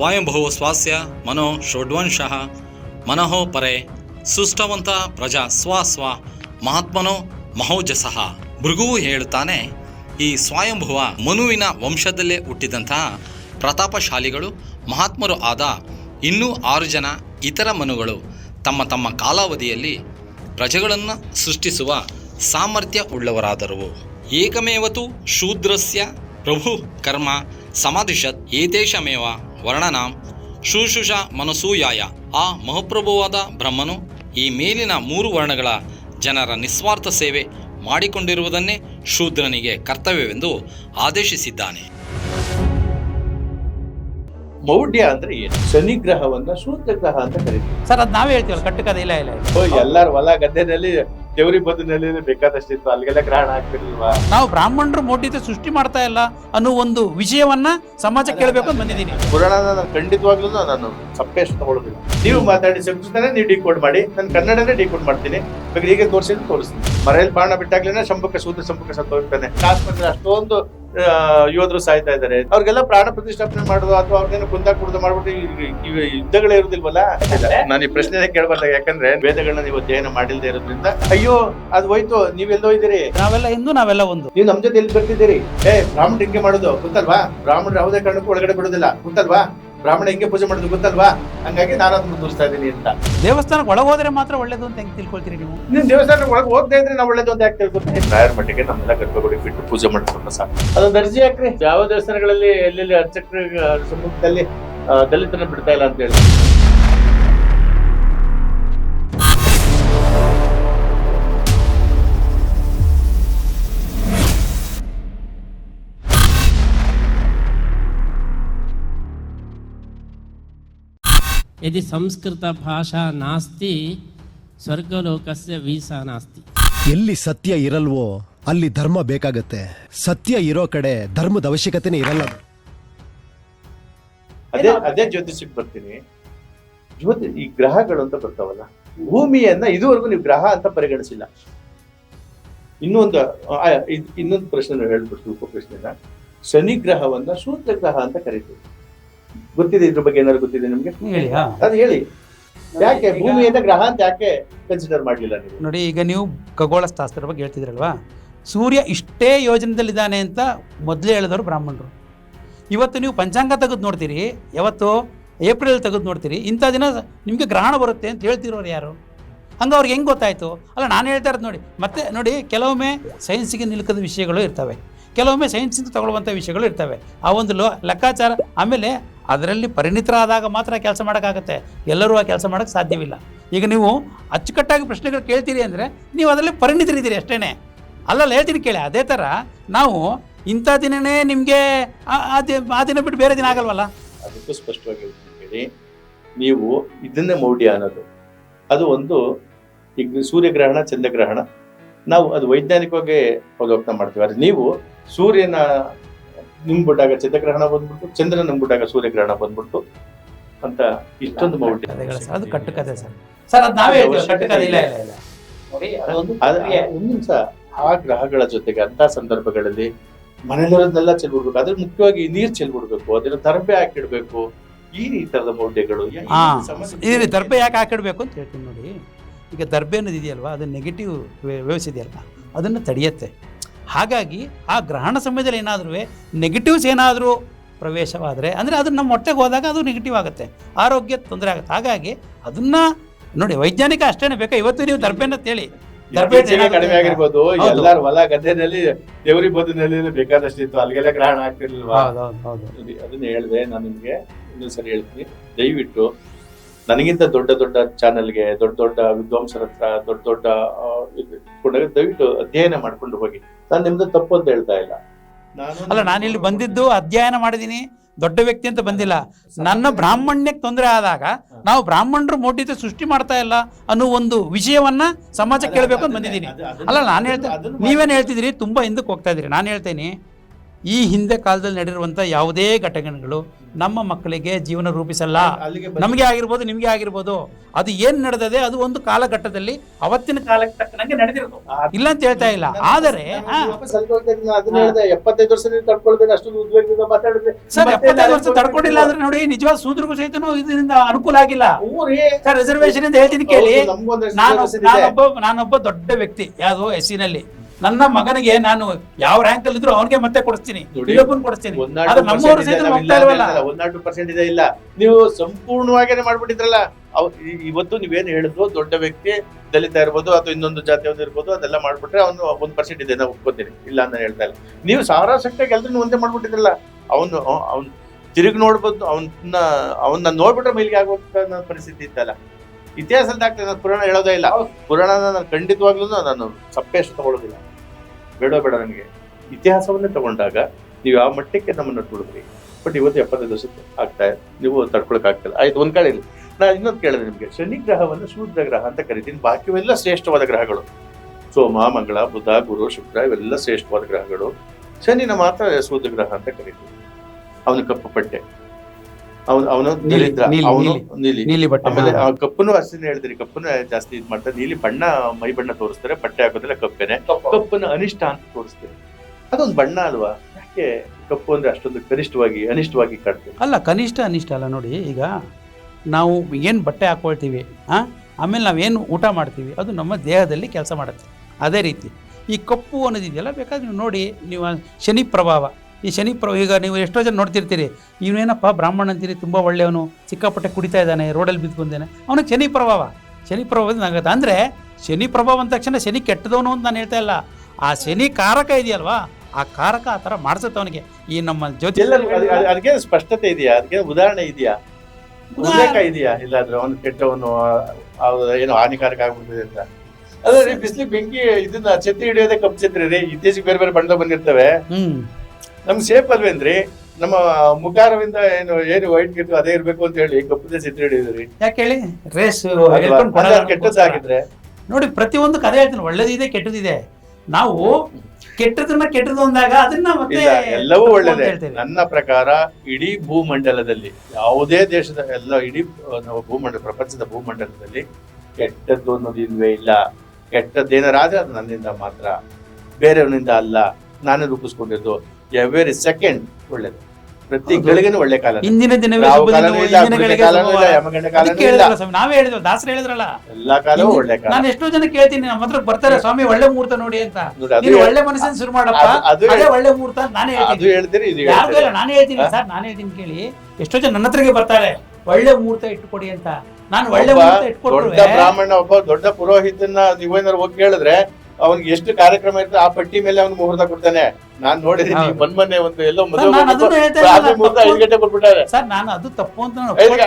ಸ್ವಯಂಭುವ ಸ್ವಾಸ್ಯ ಮನೋ ಷೋಡ್ವಂಶಃ. ಮನಹೋ ಪರೆ ಸುಷ್ಟವಂತ ಪ್ರಜಾ ಸ್ವ ಸ್ವ ಮಹಾತ್ಮನೋ ಮಹೋಜಸಃ. ಭೃಗುವು ಹೇಳುತ್ತಾನೆ, ಈ ಸ್ವಯಂಭುವ ಮನುವಿನ ವಂಶದಲ್ಲೇ ಹುಟ್ಟಿದಂತಹ ಪ್ರತಾಪಶಾಲಿಗಳು, ಮಹಾತ್ಮರು ಆದ ಇನ್ನೂ ಆರು ಜನ ಇತರ ಮನುಗಳು ತಮ್ಮ ತಮ್ಮ ಕಾಲಾವಧಿಯಲ್ಲಿ ಪ್ರಜೆಗಳನ್ನು ಸೃಷ್ಟಿಸುವ ಸಾಮರ್ಥ್ಯ ಉಳ್ಳವರಾದರು ಏಕಮೇವತು ಶೂದ್ರಸ್ಯ ಪ್ರಭು ಕರ್ಮ ಸಮಾಧಿಷತ್ ಏತೇಷಮೇವ ವರ್ಣನಾಂ ಶುಶ್ರುಷ ಮನಸೂಯಾಯ. ಆ ಮಹಾಪ್ರಭುವಾದ ಬ್ರಹ್ಮನು ಈ ಮೇಲಿನ ಮೂರು ವರ್ಣಗಳ ಜನರ ನಿಸ್ವಾರ್ಥ ಸೇವೆ ಮಾಡಿಕೊಂಡಿರುವುದನ್ನೇ ಶೂದ್ರನಿಗೆ ಕರ್ತವ್ಯವೆಂದು ಆದೇಶಿಸಿದ್ದಾನೆ. ಮೌಢ್ಯ ಅಂದ್ರೆ ಏನು? ಶನಿ ಗ್ರಹವನ್ನ ಶೂದ್ರ ಗ್ರಹ ಅಂತ ಕರೀತೀವಿ ಸರ್ ಅದ್ ನಾವೇ ಹೇಳ್ತೀವಲ್ಲ ಕಟ್ಟಕದ ಇಲ್ಲ ಇಲ್ಲ ಎಲ್ಲಾರ ಹೊಲ ಗದ್ದೆನಲ್ಲಿ ದೇವರಿ ಬದುನಲ್ಲಿ ಬೇಕಾದಷ್ಟಿತ್ತು ಅಲ್ಲಿಗೆಲ್ಲ ಗ್ರಹಣ ಆಗ್ತಿರ್ಲಿಲ್ವಾ? ನಾವು ಬ್ರಾಹ್ಮಣರು ಮೋಟಿತ ಸೃಷ್ಟಿ ಮಾಡ್ತಾ ಇಲ್ಲ ಅನ್ನೋ ಒಂದು ವಿಷಯವನ್ನ ಸಮಾಜಕ್ಕೆ ಕೇಳಬೇಕು ಅಂತ ಬಂದಿದ್ದೀನಿ. ಪುರಾಣನ ನಾನು ಖಂಡಿತವಾಗ್ಲೂ ನಾನು ಸಪ್ಪೆಷ್ಟು ತಗೊಳ್ಳೋದಿಲ್ಲ ನೀವು ಮಾತಾಡಿ ಸಂಸ್ಕೃತನೇ ನೀವು ಡಿಕೋಡ್ ಮಾಡಿ ನಾನು ಕನ್ನಡನೇ ಡಿಕೋಡ್ ಮಾಡ್ತೀನಿ. ಬೇಕಾದ್ರೆ ಹೀಗೆ ತೋರಿಸಿದ್ರೆ ತೋರಿಸ್ತೀನಿ. ಮರೆಯಲ್ಲಿ ಬಾಣ ಬಿಟ್ಟಾಗ್ಲೇನೆ ಶಂಭಕ ಸೂತ್ರ ಸಂಪುಕ ಸತ್ತೋಗ್ತಾನೆ. ಆಸ್ಪತ್ರೆ ಅಷ್ಟೊಂದು ಯೋಧರು ಸಾಯ್ತಾ ಇದ್ದಾರೆ. ಅವ್ರಿಗೆಲ್ಲ ಪ್ರಾಣ ಪ್ರತಿಷ್ಠಾಪನೆ ಮಾಡೋದು ಅಥವಾ ಅವ್ರನ್ನೇನು ಕುಂದ ಕುಡ್ದು ಮಾಡ್ಬಿಟ್ಟು ಯುದ್ಧಗಳೇ ಇರುದಿಲ್ವಲ್ಲ? ನಾನು ಈ ಪ್ರಶ್ನೆ ಕೇಳ್ಬಲ್ಲ ಯಾಕಂದ್ರೆ ವೇದಗಳನ್ನ ನೀವು ಅಧ್ಯಯನ ಮಾಡಿಲ್ದೆ ಇರೋದ್ರಿಂದ. ಅಯ್ಯೋ ಅದು ಹೋಯ್ತು. ನೀವೆಲ್ಲೋ ಇದ್ದೀರಿ. ನಾವೆಲ್ಲ ಹಿಂದೂ ನಾವೆಲ್ಲ ಒಂದು. ನೀವು ನಮ್ ಜೊತೆ ಎಲ್ಲಿ ಬರ್ತಿದ್ದೀರಿ? ಏ ಬ್ರಾಹ್ಮಣ ಹಿಂಗೆ ಮಾಡೋದು. ಗೊತ್ತಲ್ವಾ? ಬ್ರಾಹ್ಮಣರು ಯಾವುದೇ ಕಾರಣಕ್ಕೂ ಒಳಗಡೆ ಬಿಡೋದಿಲ್ಲ ಗೊತ್ತಲ್ವಾ? ಬ್ರಾಹ್ಮಣ ಹೆಂಗೆ ಪೂಜೆ ಮಾಡೋದು ಗೊತ್ತಲ್ವಾ? ಹಂಗಾಗಿ ನಾನು ಅದನ್ನ ತೋರಿಸ್ತಾ ಇದ್ದೀನಿ ಅಂತ. ದೇವಸ್ಥಾನಕ್ಕೆ ಒಳಗೆ ಹೋದ್ರೆ ಮಾತ್ರ ಒಳ್ಳೇದು ಅಂತ ಹೆಂಗ್ ತಿಳ್ಕೊಳ್ತೀರಿ ನೀವು? ನೀವು ದೇವಸ್ಥಾನಕ್ಕೆ ಒಳಗೆ ಹೋಗದೆ ಇದ್ರೆ ನಾವು ಒಳ್ಳೇದು ಅಂತ ಯಾಕೆ ತಿಳ್ಕೊತೀನಿ ರಾಯರ ಮಟ್ಟಿಗೆ ನಮ್ಮೆಲ್ಲ ಗರ್ಭಗುಡಿ ಬಿಟ್ಟು ಪೂಜೆ ಮಾಡ್ಕೊಂಡು ಸಾಕು. ಅದೊಂದು ಅರ್ಜಿ ಹಾಕ್ರಿ. ಯಾವ ದೇವಸ್ಥಾನಗಳಲ್ಲಿ ಎಲ್ಲೆಲ್ಲಿ ಅರ್ಚಕರ ಸಮ್ಮುಖದಲ್ಲಿ ದಲಿತನ ದಲಿತರನ್ನ ಬಿಡ್ತಾ ಇಲ್ಲ ಅಂತ ಹೇಳಿ. ಎದಿ ಸಂಸ್ಕೃತ ಭಾಷಾ ನಾಸ್ತಿ ಸ್ವರ್ಗಲೋಕಸ್ಯ ವೀಸಾ ನಾಸ್ತಿ ಎಲ್ಲಿ ಸತ್ಯ ಇರಲ್ವೋ ಅಲ್ಲಿ ಧರ್ಮ ಬೇಕಾಗತ್ತೆ. ಸತ್ಯ ಇರೋ ಕಡೆ ಧರ್ಮದ ಅವಶ್ಯಕತೆನೇ ಇರಲ್ಲ. ಅದೇ ಅದೇ ಜ್ಯೋತಿಷಕ್ಕೆ ಬರ್ತೀನಿ. ಜ್ಯೋತಿ ಈ ಗ್ರಹಗಳು ಅಂತ ಬರ್ತಾವಲ್ಲ ಭೂಮಿಯನ್ನ ಇದುವರೆಗೂ ನೀವು ಗ್ರಹ ಅಂತ ಪರಿಗಣಿಸಿಲ್ಲ. ಇನ್ನೊಂದು ಇನ್ನೊಂದು ಪ್ರಶ್ನೆ ಹೇಳ್ಬಿಡ್ತೀವಿ ಉಪ ಪ್ರಶ್ನೆನ ಶನಿ ಗ್ರಹವನ್ನ ಶೂದ್ರ ಗ್ರಹ ಅಂತ ಕರಿತೀವಿ. ಗೊತ್ತಿದೆ ಇದ್ರ ಬಗ್ಗೆ ಏನಾದ್ರು ಗೊತ್ತಿದೆ ನಿಮ್ಗೆ? ಹೇಳಿ ಹಾ ಅದು ಹೇಳಿ. ಯಾಕೆ ಭೂಮಿಯಿಂದ ಗ್ರಹ ಅಂತ ಯಾಕೆ ಕನ್ಸಿಡರ್ ಮಾಡಲಿಲ್ಲ ನೀವು? ನೋಡಿ ಈಗ ನೀವು ಖಗೋಳ ಶಾಸ್ತ್ರ ಬಗ್ಗೆ ಹೇಳ್ತಿದ್ರಲ್ವಾ? ಸೂರ್ಯ ಇಷ್ಟೇ ಯೋಜನೆದಲ್ಲಿದ್ದಾನೆ ಅಂತ ಮೊದಲೇ ಹೇಳಿದವರು ಬ್ರಾಹ್ಮಣರು. ಇವತ್ತು ನೀವು ಪಂಚಾಂಗ ತೆಗೆದು ನೋಡ್ತೀರಿ ಯಾವತ್ತು ಏಪ್ರಿಲ್ ತೆಗೆದು ನೋಡ್ತೀರಿ ಇಂಥ ದಿನ ನಿಮಗೆ ಗ್ರಹಣ ಬರುತ್ತೆ ಅಂತ ಹೇಳ್ತಿರೋರು ಯಾರು? ಹಂಗೆ ಅವ್ರಿಗೆ ಹೆಂಗೆ ಗೊತ್ತಾಯಿತು? ಅಲ್ಲ ನಾನು ಹೇಳ್ತಾ ಇರೋದು ನೋಡಿ ಮತ್ತೆ ನೋಡಿ ಕೆಲವೊಮ್ಮೆ ಸೈನ್ಸಿಗೆ ನಿಲುಕದ ವಿಷಯಗಳು ಇರ್ತವೆ. ಕೆಲವೊಮ್ಮೆ ಸೈನ್ಸಿಂದ ತಗೊಳ್ಳುವಂಥ ವಿಷಯಗಳು ಇರ್ತವೆ. ಆ ಒಂದು ಲೋ ಲೆಕ್ಕಾಚಾರ ಆಮೇಲೆ ಅದರಲ್ಲಿ ಪರಿಣಿತರಾದಾಗ ಮಾತ್ರ ಕೆಲಸ ಮಾಡೋಕ್ಕಾಗತ್ತೆ. ಎಲ್ಲರೂ ಆ ಕೆಲಸ ಮಾಡೋಕ್ಕೆ ಸಾಧ್ಯವಿಲ್ಲ. ಈಗ ನೀವು ಅಚ್ಚುಕಟ್ಟಾಗಿ ಪ್ರಶ್ನೆಗಳು ಕೇಳ್ತೀರಿ ಅಂದರೆ ನೀವು ಅದರಲ್ಲಿ ಪರಿಣಿತರಿದ್ದೀರಿ ಅಷ್ಟೇ ಅಲ್ಲಲ್ಲ, ಹೇಳ್ತೀನಿ ಕೇಳಿ, ಅದೇ ಥರ ನಾವು ಇಂಥ ದಿನನೇ ನಿಮಗೆ ಆ ದಿನ ಬಿಟ್ಟು ಬೇರೆ ದಿನ ಆಗಲ್ವಲ್ಲ? ಅದಕ್ಕೂ ಸ್ಪಷ್ಟವಾಗಿ ಕೇಳಿ. ನೀವು ಇದನ್ನೇ ಮೌಢ್ಯ ಅನ್ನೋದು. ಅದು ಒಂದು ಈಗ ಸೂರ್ಯಗ್ರಹಣ, ಚಂದ್ರಗ್ರಹಣ. ನಾವು ಅದು ವೈಜ್ಞಾನಿಕವಾಗಿ ಅವಲೋಕನ ಮಾಡ್ತೀವಿ. ಆದರೆ ನೀವು ಸೂರ್ಯನ ನುಂಗ್ಬಿಟ್ಟಾಗ ಚಂದ್ರಗ್ರಹಣ ಬಂದ್ಬಿಟ್ಟು ಚಂದ್ರನ ನುಂಗ್ಬಿಟ್ಟಾಗ ಸೂರ್ಯಗ್ರಹಣ ಬಂದ್ಬಿಟ್ಟು ಅಂತ ಇಷ್ಟೊಂದು ಮೌಲ್ಯ. ಅದು ಕಟ್ಟುಕತೆ ಸರ್. ಸರ್ ಅದು ನಾವೇ ಕಟ್ಟು ಇಲ್ಲ ಇಲ್ಲ. ಇಲ್ಲ ನಿಮಿಷ ಆ ಗ್ರಹಗಳ ಜೊತೆಗೆ ಅಂತ ಸಂದರ್ಭಗಳಲ್ಲಿ ಮನೆಯಲ್ಲಿರೋದನ್ನೆಲ್ಲ ಚೆಲ್ಬಿಡ್ಬೇಕು. ಅದ್ರ ಮುಖ್ಯವಾಗಿ ನೀರ್ ಚೆಲ್ಬಿಡ್ಬೇಕು ಅದನ್ನ ತರಬೆ ಹಾಕಿಡ್ಬೇಕು. ಈ ತರದ ಮೌಢ್ಯಗಳು ಈ- ದರ್ಬೆ ಯಾಕೆ ಹಾಕಿಡ್ಬೇಕು ಅಂತ ಹೇಳ್ತೀನಿ ನೋಡಿ. ಈಗ ದರ್ಬೆ ಅನ್ನೋದು ಇದೆಯಲ್ವಾ? ಅದು ನೆಗೆಟಿವ್ ವ್ಯವಸ್ಥೆ ಇದೆಯಲ್ಲ ಅದನ್ನು ತಡೆಯುತ್ತೆ. ಹಾಗಾಗಿ ಆ ಗ್ರಹಣ ಸಮಯದಲ್ಲಿ ಏನಾದರೂ ನೆಗೆಟಿವ್ಸ್ ಏನಾದರೂ ಪ್ರವೇಶವಾದರೆ ಅಂದರೆ ಅದು ನಮ್ಮ ಹೊಟ್ಟೆಗೆ ಹೋದಾಗ ಅದು ನೆಗೆಟಿವ್ ಆಗುತ್ತೆ. ಆರೋಗ್ಯ ತೊಂದರೆ ಆಗುತ್ತೆ. ಹಾಗಾಗಿ ಅದನ್ನು ನೋಡಿ ವೈಜ್ಞಾನಿಕ ಅಷ್ಟೇನೆ ಬೇಕಾ? ಇವತ್ತು ನೀವು ದರ್ಬೆನ ತೇಳಿ ಕಡಿಮೆ ಆಗಿರ್ಬೋದು. ಎಲ್ಲಾರು ಹೊಲ ಗದ್ದೆನಲ್ಲಿ ದೇವರಿ ಬೇಕಾದಷ್ಟು ಇತ್ತು ಅಲ್ಲಿಗೆಲ್ಲ ಗ್ರಹಣ ಆಗ್ತಿರ್ಲಿಲ್ವಾ? ಅದನ್ನ ಹೇಳಿದೆ ನಾನು ನಿಮ್ಗೆ ಇನ್ನೊಂದ್ಸರಿ ಹೇಳ್ತೀನಿ. ದಯವಿಟ್ಟು ನನಗಿಂತ ದೊಡ್ಡ ದೊಡ್ಡ ಚಾನೆಲ್ಗೆ ದೊಡ್ಡ ದೊಡ್ಡ ವಿದ್ವಾಂಸರ ಹತ್ರ ದೊಡ್ಡ ದೊಡ್ಡ ದಯವಿಟ್ಟು ಅಧ್ಯಯನ ಮಾಡ್ಕೊಂಡು ಹೋಗಿ. ನಾನು ನಿಮ್ದು ತಪ್ಪು ಅಂತ ಹೇಳ್ತಾ ಇಲ್ಲ. ಅಲ್ಲ ನಾನು ಇಲ್ಲಿ ಬಂದಿದ್ದು ಅಧ್ಯಯನ ಮಾಡಿದೀನಿ. ದೊಡ್ಡ ವ್ಯಕ್ತಿ ಅಂತ ಬಂದಿಲ್ಲ. ನನ್ನ ಬ್ರಾಹ್ಮಣ್ಯಕ್ಕೆ ತೊಂದರೆ ಆದಾಗ ನಾವು ಬ್ರಾಹ್ಮಣರು ಮೋಟಿತ ಸೃಷ್ಟಿ ಮಾಡ್ತಾ ಇಲ್ಲ ಅನ್ನೋ ಒಂದು ವಿಷಯವನ್ನ ಸಮಾಜ ಕೇಳಬೇಕು ಅಂತ ಬಂದಿದ್ದೀನಿ. ಅಲ್ಲ ನಾನು ಹೇಳ್ತೇನೆ ನೀವೇನು ಹೇಳ್ತಿದ್ದೀರಿ? ತುಂಬಾ ಹಿಂದಕ್ಕೆ ಹೋಗ್ತಾ ಇದ್ದೀರಿ. ನಾನು ಹೇಳ್ತೇನೆ. ಈ ಹಿಂದೆ ಕಾಲದಲ್ಲಿ ನಡೆದಿರುವಂಥ ಯಾವುದೇ ಘಟನೆಗಳು ನಮ್ಮ ಮಕ್ಕಳಿಗೆ ಜೀವನ ರೂಪಿಸಲ್ಲ. ನಮಗೆ ಆಗಿರ್ಬೋದು ನಿಮಗೆ ಆಗಿರ್ಬೋದು ಅದು ಏನು ನಡೆದದೆ ಅದು ಒಂದು ಕಾಲಘಟ್ಟದಲ್ಲಿ ಅವತ್ತಿನ ಕಾಲಕ್ಕೆ ತಕ್ಕನಂಗೆ ನಡೆದಿರೋದು. ಇಲ್ಲ ಅಂತ ಹೇಳ್ತಾ ಇಲ್ಲ. ಆದರೆ ಎಪ್ಪತ್ತೈದು ವರ್ಷ ತಡ್ಕೊಂಡಿಲ್ಲ ಅಂದ್ರೆ ನೋಡಿ ನಿಜವಾದ ಸೂದ್ರಿಗೂ ಸಹಿತ ಇದರಿಂದ ಅನುಕೂಲ ಆಗಿಲ್ಲ. ಸರ್ ರಿಸರ್ವೇಶನ್ ಅಂತ ಹೇಳ್ತೀನಿ ಕೇಳಿ. ನಾನೊಬ್ಬ ನಾನೊಬ್ಬ ದೊಡ್ಡ ವ್ಯಕ್ತಿ. ಯಾವುದು ಎಸ್ನಲ್ಲಿ ನನ್ನ ಮಗನಿಗೆ ನಾನು ಯಾವ ರ್ಯಾಂಕ್ ಅಲ್ಲಿ ಇದ್ರು ಅವನಿಗೆ ಮತ್ತೆ ಕೊಡಿಸ್ತೀನಿ ಕೊಡಿಸ್ತೀನಿ. ಒಂದಾಟು ಪರ್ಸೆಂಟ್ ಇದೆ ಇಲ್ಲ. ನೀವು ಸಂಪೂರ್ಣವಾಗೇನೆ ಮಾಡ್ಬಿಟ್ಟಿದ್ರಲ್ಲ ಇವತ್ತು ನೀವೇನ್ ಹೇಳಿದ್ರು ದೊಡ್ಡ ವ್ಯಕ್ತಿ ದಲಿತ ಇರ್ಬೋದು ಅಥವಾ ಇನ್ನೊಂದು ಜಾತಿಯವ್ರು ಇರ್ಬೋದು ಅದೆಲ್ಲ ಮಾಡ್ಬಿಟ್ರೆ ಅವನು ಒಂದ್ ಪರ್ಸೆಂಟ್ ಇದೆ ನಾವು ಒಪ್ಕೋತೀನಿ. ಇಲ್ಲ ಅಂತ ಹೇಳ್ತಾ ಇಲ್ಲ. ನೀವು ಸಾವಿರ ಸೆಕ್ಟಾಗಿ ಎಲ್ರು ಒಂದೇ ಮಾಡ್ಬಿಟ್ಟಿದ್ರಲ್ಲ ಅವನು ಅವ್ನು ತಿರುಗಿ ನೋಡ್ಬೋದು ಅವನ್ನ ಅವನ್ನ ನೋಡ್ಬಿಟ್ರೆ ಮೈಲಿಗೆ ಆಗುವಂತ ಪರಿಸ್ಥಿತಿ ಇತ್ತಲ್ಲ. ಇತಿಹಾಸದಲ್ಲಿ ಆಗ್ತದೆ ನಾನು ಪುರಾಣ ಹೇಳೋದೇ ಇಲ್ಲ. ಪುರಾಣನ ನಾನು ಖಂಡಿತವಾಗ್ಲೂ ನಾನು ಸಪ್ಪೆಷ್ಟು ತಗೊಳ್ಳೋದಿಲ್ಲ ಬೇಡ ಬೇಡ ನನಗೆ. ಇತಿಹಾಸವನ್ನೇ ತಗೊಂಡಾಗ ನೀವು ಯಾವ ಮಟ್ಟಕ್ಕೆ ನಮ್ಮನ್ನು ತುಳಿದ್ರಿ ಬಟ್ ಇವತ್ತು ಎಪ್ಪತ್ತೈದು ವರ್ಷಕ್ಕೆ ಆಗ್ತಾ ನೀವು ತಡ್ಕೊಳಕ್ ಆಗ್ತಿಲ್ಲ. ಆಯ್ತು, ಒಂದ್ ಕಡೆ ಇಲ್ಲ ನಾನು ಇನ್ನೊಂದು ಕೇಳಿದೆ ನಿಮಗೆ. ಶನಿ ಗ್ರಹವನ್ನು ಶೂದ್ರ ಗ್ರಹ ಅಂತ ಕರಿತೀನಿ. ಬಾಕಿವೆಲ್ಲ ಶ್ರೇಷ್ಠವಾದ ಗ್ರಹಗಳು. ಸೋಮ, ಮಂಗಳ, ಬುಧ, ಗುರು, ಶುಕ್ರ ಇವೆಲ್ಲ ಶ್ರೇಷ್ಠವಾದ ಗ್ರಹಗಳು. ಶನಿನ ಮಾತ್ರ ಶೂದ್ರ ಗ್ರಹ ಅಂತ ಕರಿತೀನಿ. ಅವನು ಕಪ್ಪು ಪಟ್ಟೆ ಅವನು ಅವನು ಅವನು ನೀಲಿ. ನೀಲಿ. ಆಮೇಲೆ ಹಾ. ಆ ಕಪ್ಪನ್ನು ಅಷ್ಟೇ ಹೇಳಿದ್ರಿ ಕಪ್ಪನ್ನು ಜಾಸ್ತಿ ಇದ್ ಮಾಡ್ತಾರೆ. ನೀಲಿ ಬಣ್ಣ ಮೈ ಬಣ್ಣ ತೋರಿಸ್ತಾರೆ ಬಟ್ಟೆ ಹಾಕೋದಿಲ್ಲ ಕಪ್ಪೇನೆ. ಕಪ್ಪನ್ನು ಅನಿಷ್ಟ ಅಂತ ತೋರಿಸ್ತಾರೆ. ಅದೊಂದು ಬಣ್ಣ ಅಲ್ವಾ? ಯಾಕೆ ಕಪ್ಪು ಅಂದ್ರೆ ಅಷ್ಟೊಂದು ಕನಿಷ್ಠವಾಗಿ ಅನಿಷ್ಟವಾಗಿ ಕಾಡ್ತೀವಿ ಅಲ್ಲ ಕನಿಷ್ಠ ಅನಿಷ್ಟ ಅಲ್ಲ ನೋಡಿ ಈಗ ನಾವು ಏನು ಬಟ್ಟೆ ಹಾಕೊಳ್ತೀವಿ ಆ? ಆಮೇಲೆ ನಾವೇನು ಊಟ ಮಾಡ್ತೀವಿ ಅದು ನಮ್ಮ ದೇಹದಲ್ಲಿ ಕೆಲಸ ಮಾಡುತ್ತೆ. ಅದೇ ರೀತಿ ಈ ಕಪ್ಪು ಅನ್ನೋದಿದೆಯಲ್ಲ ಬೇಕಾದ್ರೆ ನೀವು ನೋಡಿ ನೀವು ಶನಿ ಪ್ರಭಾವ. ಈ ಶನಿ ಪ್ರ ಈಗ ನೀವು ಎಷ್ಟೋ ಜನ ನೋಡ್ತಿರ್ತೀರಿ ಇವನೇನಪ್ಪ ಬ್ರಾಹ್ಮಣ ಅಂತೀರಿ ತುಂಬ ಒಳ್ಳೆಯವನು ಚಿಕ್ಕಪಟ್ಟೆ ಕುಡಿತಾ ಇದ್ದಾನೆ ರೋಡಲ್ಲಿ ಬಿದ್ದುಕೊಂಡೇನೆ ಅವನಿಗೆ ಶನಿ ಪ್ರಭಾವ. ಶನಿ ಪ್ರಭಾವದಿಂದ ಆಗುತ್ತೆ. ಅಂದರೆ ಶನಿ ಪ್ರಭಾವ ಅಂದ ತಕ್ಷಣ ಶನಿ ಕೆಟ್ಟದವನು ಅಂತ ನಾನು ಹೇಳ್ತಾ ಇಲ್ಲ. ಆ ಶನಿ ಕಾರಕ ಇದೆಯಲ್ವಾ? ಆ ಕಾರಕ ಆ ಥರ ಮಾಡಿಸುತ್ತೆ ಅವನಿಗೆ. ಈ ನಮ್ಮ ಜ್ಯೋತಿ ಅದಕ್ಕೆ ಸ್ಪಷ್ಟತೆ ಇದೆಯಾ? ಅದಕ್ಕೆ ಉದಾಹರಣೆ ಇದೆಯಾ? ಉಲ್ಲೇಖ ಇದೆಯಾ? ಇಲ್ಲಾದ್ರೆ ಅವನು ಕೆಟ್ಟವನು ಏನು ಏನೋ ಹಾನಿಕಾರಕ ಆಗ್ಬಿಟ್ಟಿದೆ ಅಂತ. ಅದೇ ಬಿಸಿಲಿ ಬೆಂಕಿ ಇದನ್ನ ಛತ್ರಿ ಹಿಡಿಯೋದೇ ಕಪ್ಪು ಛತ್ರಿ ರೀ. ಇತ್ತೀಚೆಗೆ ಬೇರೆ ಬೇರೆ ಬಣ್ಣ ಬಂದಿರ್ತವೆ. ಹ್ಮ್ ನಮ್ ಸೇಫ್ ಅಲ್ವೇನ್ರಿ ನಮ್ಮ ಮುಖಾರವಿಂದ ಏನು ಏನು ವೈಟ್ ಗಿಟ್ಟು ಅದೇ ಇರ್ಬೇಕು ಅಂತ ಹೇಳಿ ಕಪ್ಪದೆ ಛತ್ರಿ ಹೇಳಿದ್ರಿ ಯಾಕೆ ಹೇಳಿ? ರೇಸ್ ಕೆಟ್ಟದಾಗಿದ್ರೆ ನೋಡಿ ಪ್ರತಿಯೊಂದು ಕಥೆ ಹೇಳ್ತೀನಿ ಒಳ್ಳೇದಿದೆ ಕೆಟ್ಟದಿದೆ. ನಾವು ಕೆಟ್ಟದನ್ನ ಕೆಟ್ಟದ್ದು ಅಂದಾಗ ಅದನ್ನ ಮತ್ತೆ ಎಲ್ಲವೂ ಒಳ್ಳೇದೇ. ನನ್ನ ಪ್ರಕಾರ ಇಡೀ ಭೂಮಂಡಲದಲ್ಲಿ ಯಾವುದೇ ದೇಶದ ಎಲ್ಲ ಇಡೀ ಭೂಮಂಡಲ ಪ್ರಪಂಚದ ಭೂಮಂಡಲದಲ್ಲಿ ಕೆಟ್ಟದ್ದು ಅನ್ನೋದು ಇಲ್ವೇ ಇಲ್ಲ. ಕೆಟ್ಟದ್ದೇನಾರಾದ್ರೆ ಅದು ನನ್ನಿಂದ ಮಾತ್ರ. ಬೇರೆಯವನಿಂದ ಅಲ್ಲ. ನಾನೇ ರೂಪಿಸ್ಕೊಂಡಿದ್ದು. ಎವ್ರಿ ಸೆಕೆಂಡ್ ಒಳ್ಳೇದು. ಪ್ರತಿ. ಗಳಿಗೆನೂ ಒಳ್ಳೆ ಕಾಲ ಇಂದಿನ ದಿನವೇ ರಾಹು ಶುಭ ಕಾಲನೂ ದಿನವು, ಇಲ್ಲ, ಇಂದಿನ ಗುಳಿಗೆ ಗಳಿಗೆ ಕಾಲನೂ ಇಲ್ಲ, ಶುಭವಾರ. ಯಮಗಂಡ ಕಾಲನೂ ಅದಕ್ಕೆ ಇಲ್ಲ. ಹೇಳಿದ್ರಲ್ಲ ಸ್ವಾಮಿ ನಾವೇ ಹೇಳಿದ್ವಿ ದಾಸರು ಹೇಳಿದ್ರಲ್ಲ. ಎಲ್ಲಾ ಕಾಲವೂ ಒಳ್ಳೆ ಕಾಲ. ನಾನು ಎಷ್ಟೋ ಜನ ಕೇಳ್ತೀನಿ ನಮ್ಮ ಹತ್ರ ಬರ್ತಾರೆ ಸ್ವಾಮಿ ಒಳ್ಳೆ ಮುಹೂರ್ತ ನೋಡಿ ಅಂತ. ನೋಡಿ, ಅದು ನೀನು ಹೇಳ್- ಒಳ್ಳೆ ಮನಸ್ಸಿನ ಶುರು ಮಾಡಪ್ಪ ಅದು- ಅದು ಅದೇ ಒಳ್ಳೆ ಮುಹೂರ್ತ ಅಂತ ನಾನೇ ಅದು ಹೇಳ್ತೀನಿ ಇದು ಯಾರಿಗೂ ಹೇಳ್ತೀರಿ ಇಲ್ಲ ನಾನೇ ಹೇಳ್ತೀನಿ ಸರ್ ನಾನೇ ಹೇಳ್ತೀನಿ ಕೇಳಿ. ಎಷ್ಟೋ ಜನ ನನ್ನ ಹತ್ರಗೆ ಬರ್ತಾರೆ ಒಳ್ಳೆ ಮುಹೂರ್ತ ಇಟ್ಕೊಡಿ ಅಂತ. ನಾನು ಒಳ್ಳೆ ಒಬ್ಬ ಮುಹೂರ್ತ ದೊಡ್ಡ ಇಟ್ಕೊಟ್ರೆ ಬ್ರಾಹ್ಮಣ ಒಬ್ಬ ದೊಡ್ಡ ಪುರೋಹಿತನ ನೀವೇನಾದ್ರು ಹೋಗಿ ಕೇಳಿದ್ರೆ ಅವ್ನಿಗೆ ಎಷ್ಟು ಕಾರ್ಯಕ್ರಮ ಇರ್ತದೆ ಆ ಪಟ್ಟಿ ಮೇಲೆ ಅವ್ನು ಮುಹೂರ್ತ ಕೊಡ್ತಾನೆ. ನಾನ್ ನೋಡಿದೀನಿ ಬಂದ್ ಮೊನ್ನೆ ಒಂದು ಎಲ್ಲೋ ಮುಹೂರ್ತ ಐದು ಗಂಟೆ ಕೊಟ್ಬಿಟ್ಟಾರೆ. ಸರ್ ನಾನು ಅದು ತಪ್ಪು ಅಂತ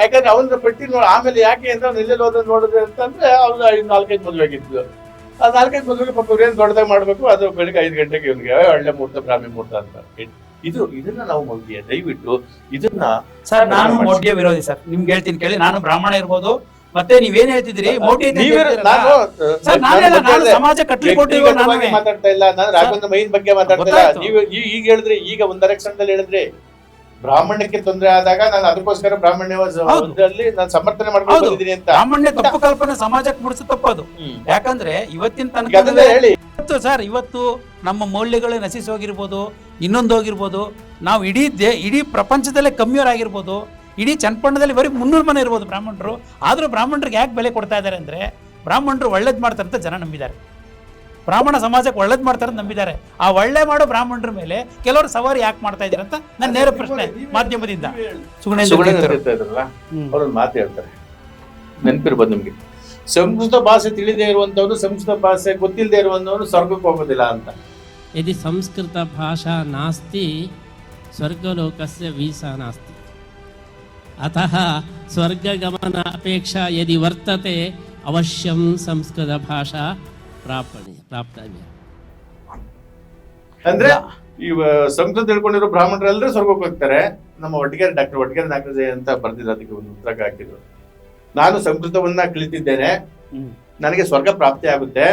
ಯಾಕಂದ್ರೆ ಅವನ ಪಟ್ಟಿ ನೋಡಿ ಆಮೇಲೆ ಯಾಕೆ ಅಂತ ಅವ್ನು ಎಲ್ಲೆಲ್ಲಿ ಹೋದ್ರೆ ನೋಡಿದ್ರೆ ಅಂತಂದ್ರೆ ಅವ್ನು ಐದು ನಾಲ್ಕೈದು ಮದುವೆ ಆಗಿತ್ತು. ಆ ನಾಲ್ಕೈದು ಮದುವೆಗೆ ಪಾಪ ಏನ್ ದೊಡ್ಡದಾಗ ಮಾಡ್ಬೇಕು ಅದು ಬೆಳಿಗ್ಗೆ ಐದು ಗಂಟೆಗೆ ಇವ್ನಿಗೆ ಒಳ್ಳೆ ಮುಹೂರ್ತ ಬ್ರಾಹ್ಮಿ ಮುಹೂರ್ತ ಅಂತ. ಇದು ಇದನ್ನ ನಾವು ಮೌಢ್ಯ ದಯವಿಟ್ಟು ಇದನ್ನ ಸರ್ ನಾನು ಮೌಢ್ಯ ವಿರೋಧಿ ಸರ್ ನಿಮ್ಗೆ ಹೇಳ್ತೀನಿ ಕೇಳಿ ನಾನು ಬ್ರಾಹ್ಮಣ ಇರ್ಬೋದು ಮತ್ತೆ ನೀವೇನ್ ಹೇಳ್ತಿದ್ರಿ ಸಮಾಜ. ಮಾತಾಡ್ತಾ ಇಲ್ಲ. ನಾನು ರಾಘವೇಂದ್ರ ಮೈನ್ ಬಗ್ಗೆ ಮಾತಾಡ್ತಾ ಇಲ್ಲ. ನೀವು ಈಗ ಹೇಳಿದ್ರಿ ಈಗ ಒಂದ್ ದಲ್ಲಿ ಹೇಳಿದ್ರಿ ಬ್ರಾಹ್ಮಣ್ಯಕ್ಕೆ ತೊಂದರೆ ಆದಾಗ ನಾನು ಅದಕ್ಕೋಸ್ಕರ ಬ್ರಾಹ್ಮಣ್ಯ ನಾನು ಸಮರ್ಥನೆ ಮಾಡ್ಕೊಂಡು. ಬಂದಿದ್ದೀನಿ ಅಂತ. ಬ್ರಾಹ್ಮಣ್ಯ ತಪ್ಪು ಕಲ್ಪನೆ ಸಮಾಜಕ್ಕೆ ಮೂಡಿಸೋ ತಪ್ಪದು. ಅದು ಯಾಕಂದ್ರೆ ಇವತ್ತಿನ ತನಕ ಹೇಳಿ. ಇವತ್ತು ಸರ್ ಇವತ್ತು ನಮ್ಮ ಮೌಲ್ಯಗಳು ನಶಿಸಿ ಹೋಗಿರ್ಬೋದು ಇನ್ನೊಂದು ಹೋಗಿರ್ಬೋದು ನಾವು ಇಡೀ ದೇ ಇಡೀ ಪ್ರಪಂಚದಲ್ಲೇ ಕಮ್ಮಿಯವರಾಗಿರ್ಬೋದು ಇಡೀ ಚನ್ಪಣ್ಣದಲ್ಲಿ ಬರೀ ಮುನ್ನೂರು ಮನೆ ಇರ್ಬೋದು ಬ್ರಾಹ್ಮಣರು. ಆದರೂ ಬ್ರಾಹ್ಮಣರಿಗೆ ಯಾಕೆ ಬೆಲೆ ಕೊಡ್ತಾ ಇದ್ದಾರೆ ಅಂದರೆ ಬ್ರಾಹ್ಮಣರು ಒಳ್ಳೇದು ಮಾಡ್ತಾರೆ ಅಂತ ಜನ ನಂಬಿದ್ದಾರೆ. ಬ್ರಾಹ್ಮಣ ಸಮಾಜಕ್ಕೆ ಒಳ್ಳೇದು ಮಾಡ್ತಾರೆ ಅಂತ ನಂಬಿದ್ದಾರೆ. ಆ ಒಳ್ಳೆ ಮಾಡೋ ಬ್ರಾಹ್ಮಣರ ಮೇಲೆ ಕೆಲವರು ಸವಾರಿ ಯಾಕೆ ಮಾಡ್ತಾ ಇದ್ದಾರೆ ಅಂತ ನನ್ನ ನೇರ ಪ್ರಶ್ನೆ ಮಾಧ್ಯಮದಿಂದ. ಮಾತು ಹೇಳ್ತಾರೆ. ನೆನಪಿರ್ಬೋದು ನಿಮಗೆ. ಸಂಸ್ಕೃತ ಭಾಷೆ ತಿಳಿದೇ ಇರುವಂತವನು ಸಂಸ್ಕೃತ ಭಾಷೆ ಗೊತ್ತಿಲ್ಲದೆ ಇರುವಂತವನು ಸ್ವರ್ಗಕ್ಕೆ ಹೋಗೋದಿಲ್ಲ ಅಂತ. ಇದು ಸಂಸ್ಕೃತ ಭಾಷಾ ನಾಸ್ತಿ ಸ್ವರ್ಗಲೋಕಸ್ಯ ವೀಸಾ ನಾಸ್ತಿ. ಅತಃ ಸ್ವರ್ಗಗಮನ ಅಪೇಕ್ಷಾ ಯದಿ ವರ್ತತೆ ಅವಶ್ಯಂ ಸಂಸ್ಕೃತ ಭಾಷಾ ಪ್ರಾಪಣೀಯ ಪ್ರಾಪ್ತವ್ಯ ಅಂದ್ರೆ ಈ ಸಂಸ್ಕೃತ ತಿಳ್ಕೊಂಡಿರೋ ಬ್ರಾಹ್ಮಣರೆಲ್ಲರೂ ಸ್ವರ್ಗಕ್ಕೆ ಹೋಗ್ತಾರೆ. ನಮ್ಮ ಒಟ್ಟಿಗೆ ಡಾಕ್ಟರ್ ಒಟ್ಟಿಗೆ ಡಾಕ್ಟರ್ ಜಯ ಅಂತ ಬರ್ದಿದ್ರು ಅದಕ್ಕೆ ಒಂದು ಉತ್ತರ ಹಾಕಿದ್ರು. ನಾನು ಸಂಸ್ಕೃತವನ್ನ ಕಲಿತಿದ್ದೇನೆ. ನನಗೆ ಸ್ವರ್ಗ ಪ್ರಾಪ್ತಿ ಆಗುತ್ತೆ.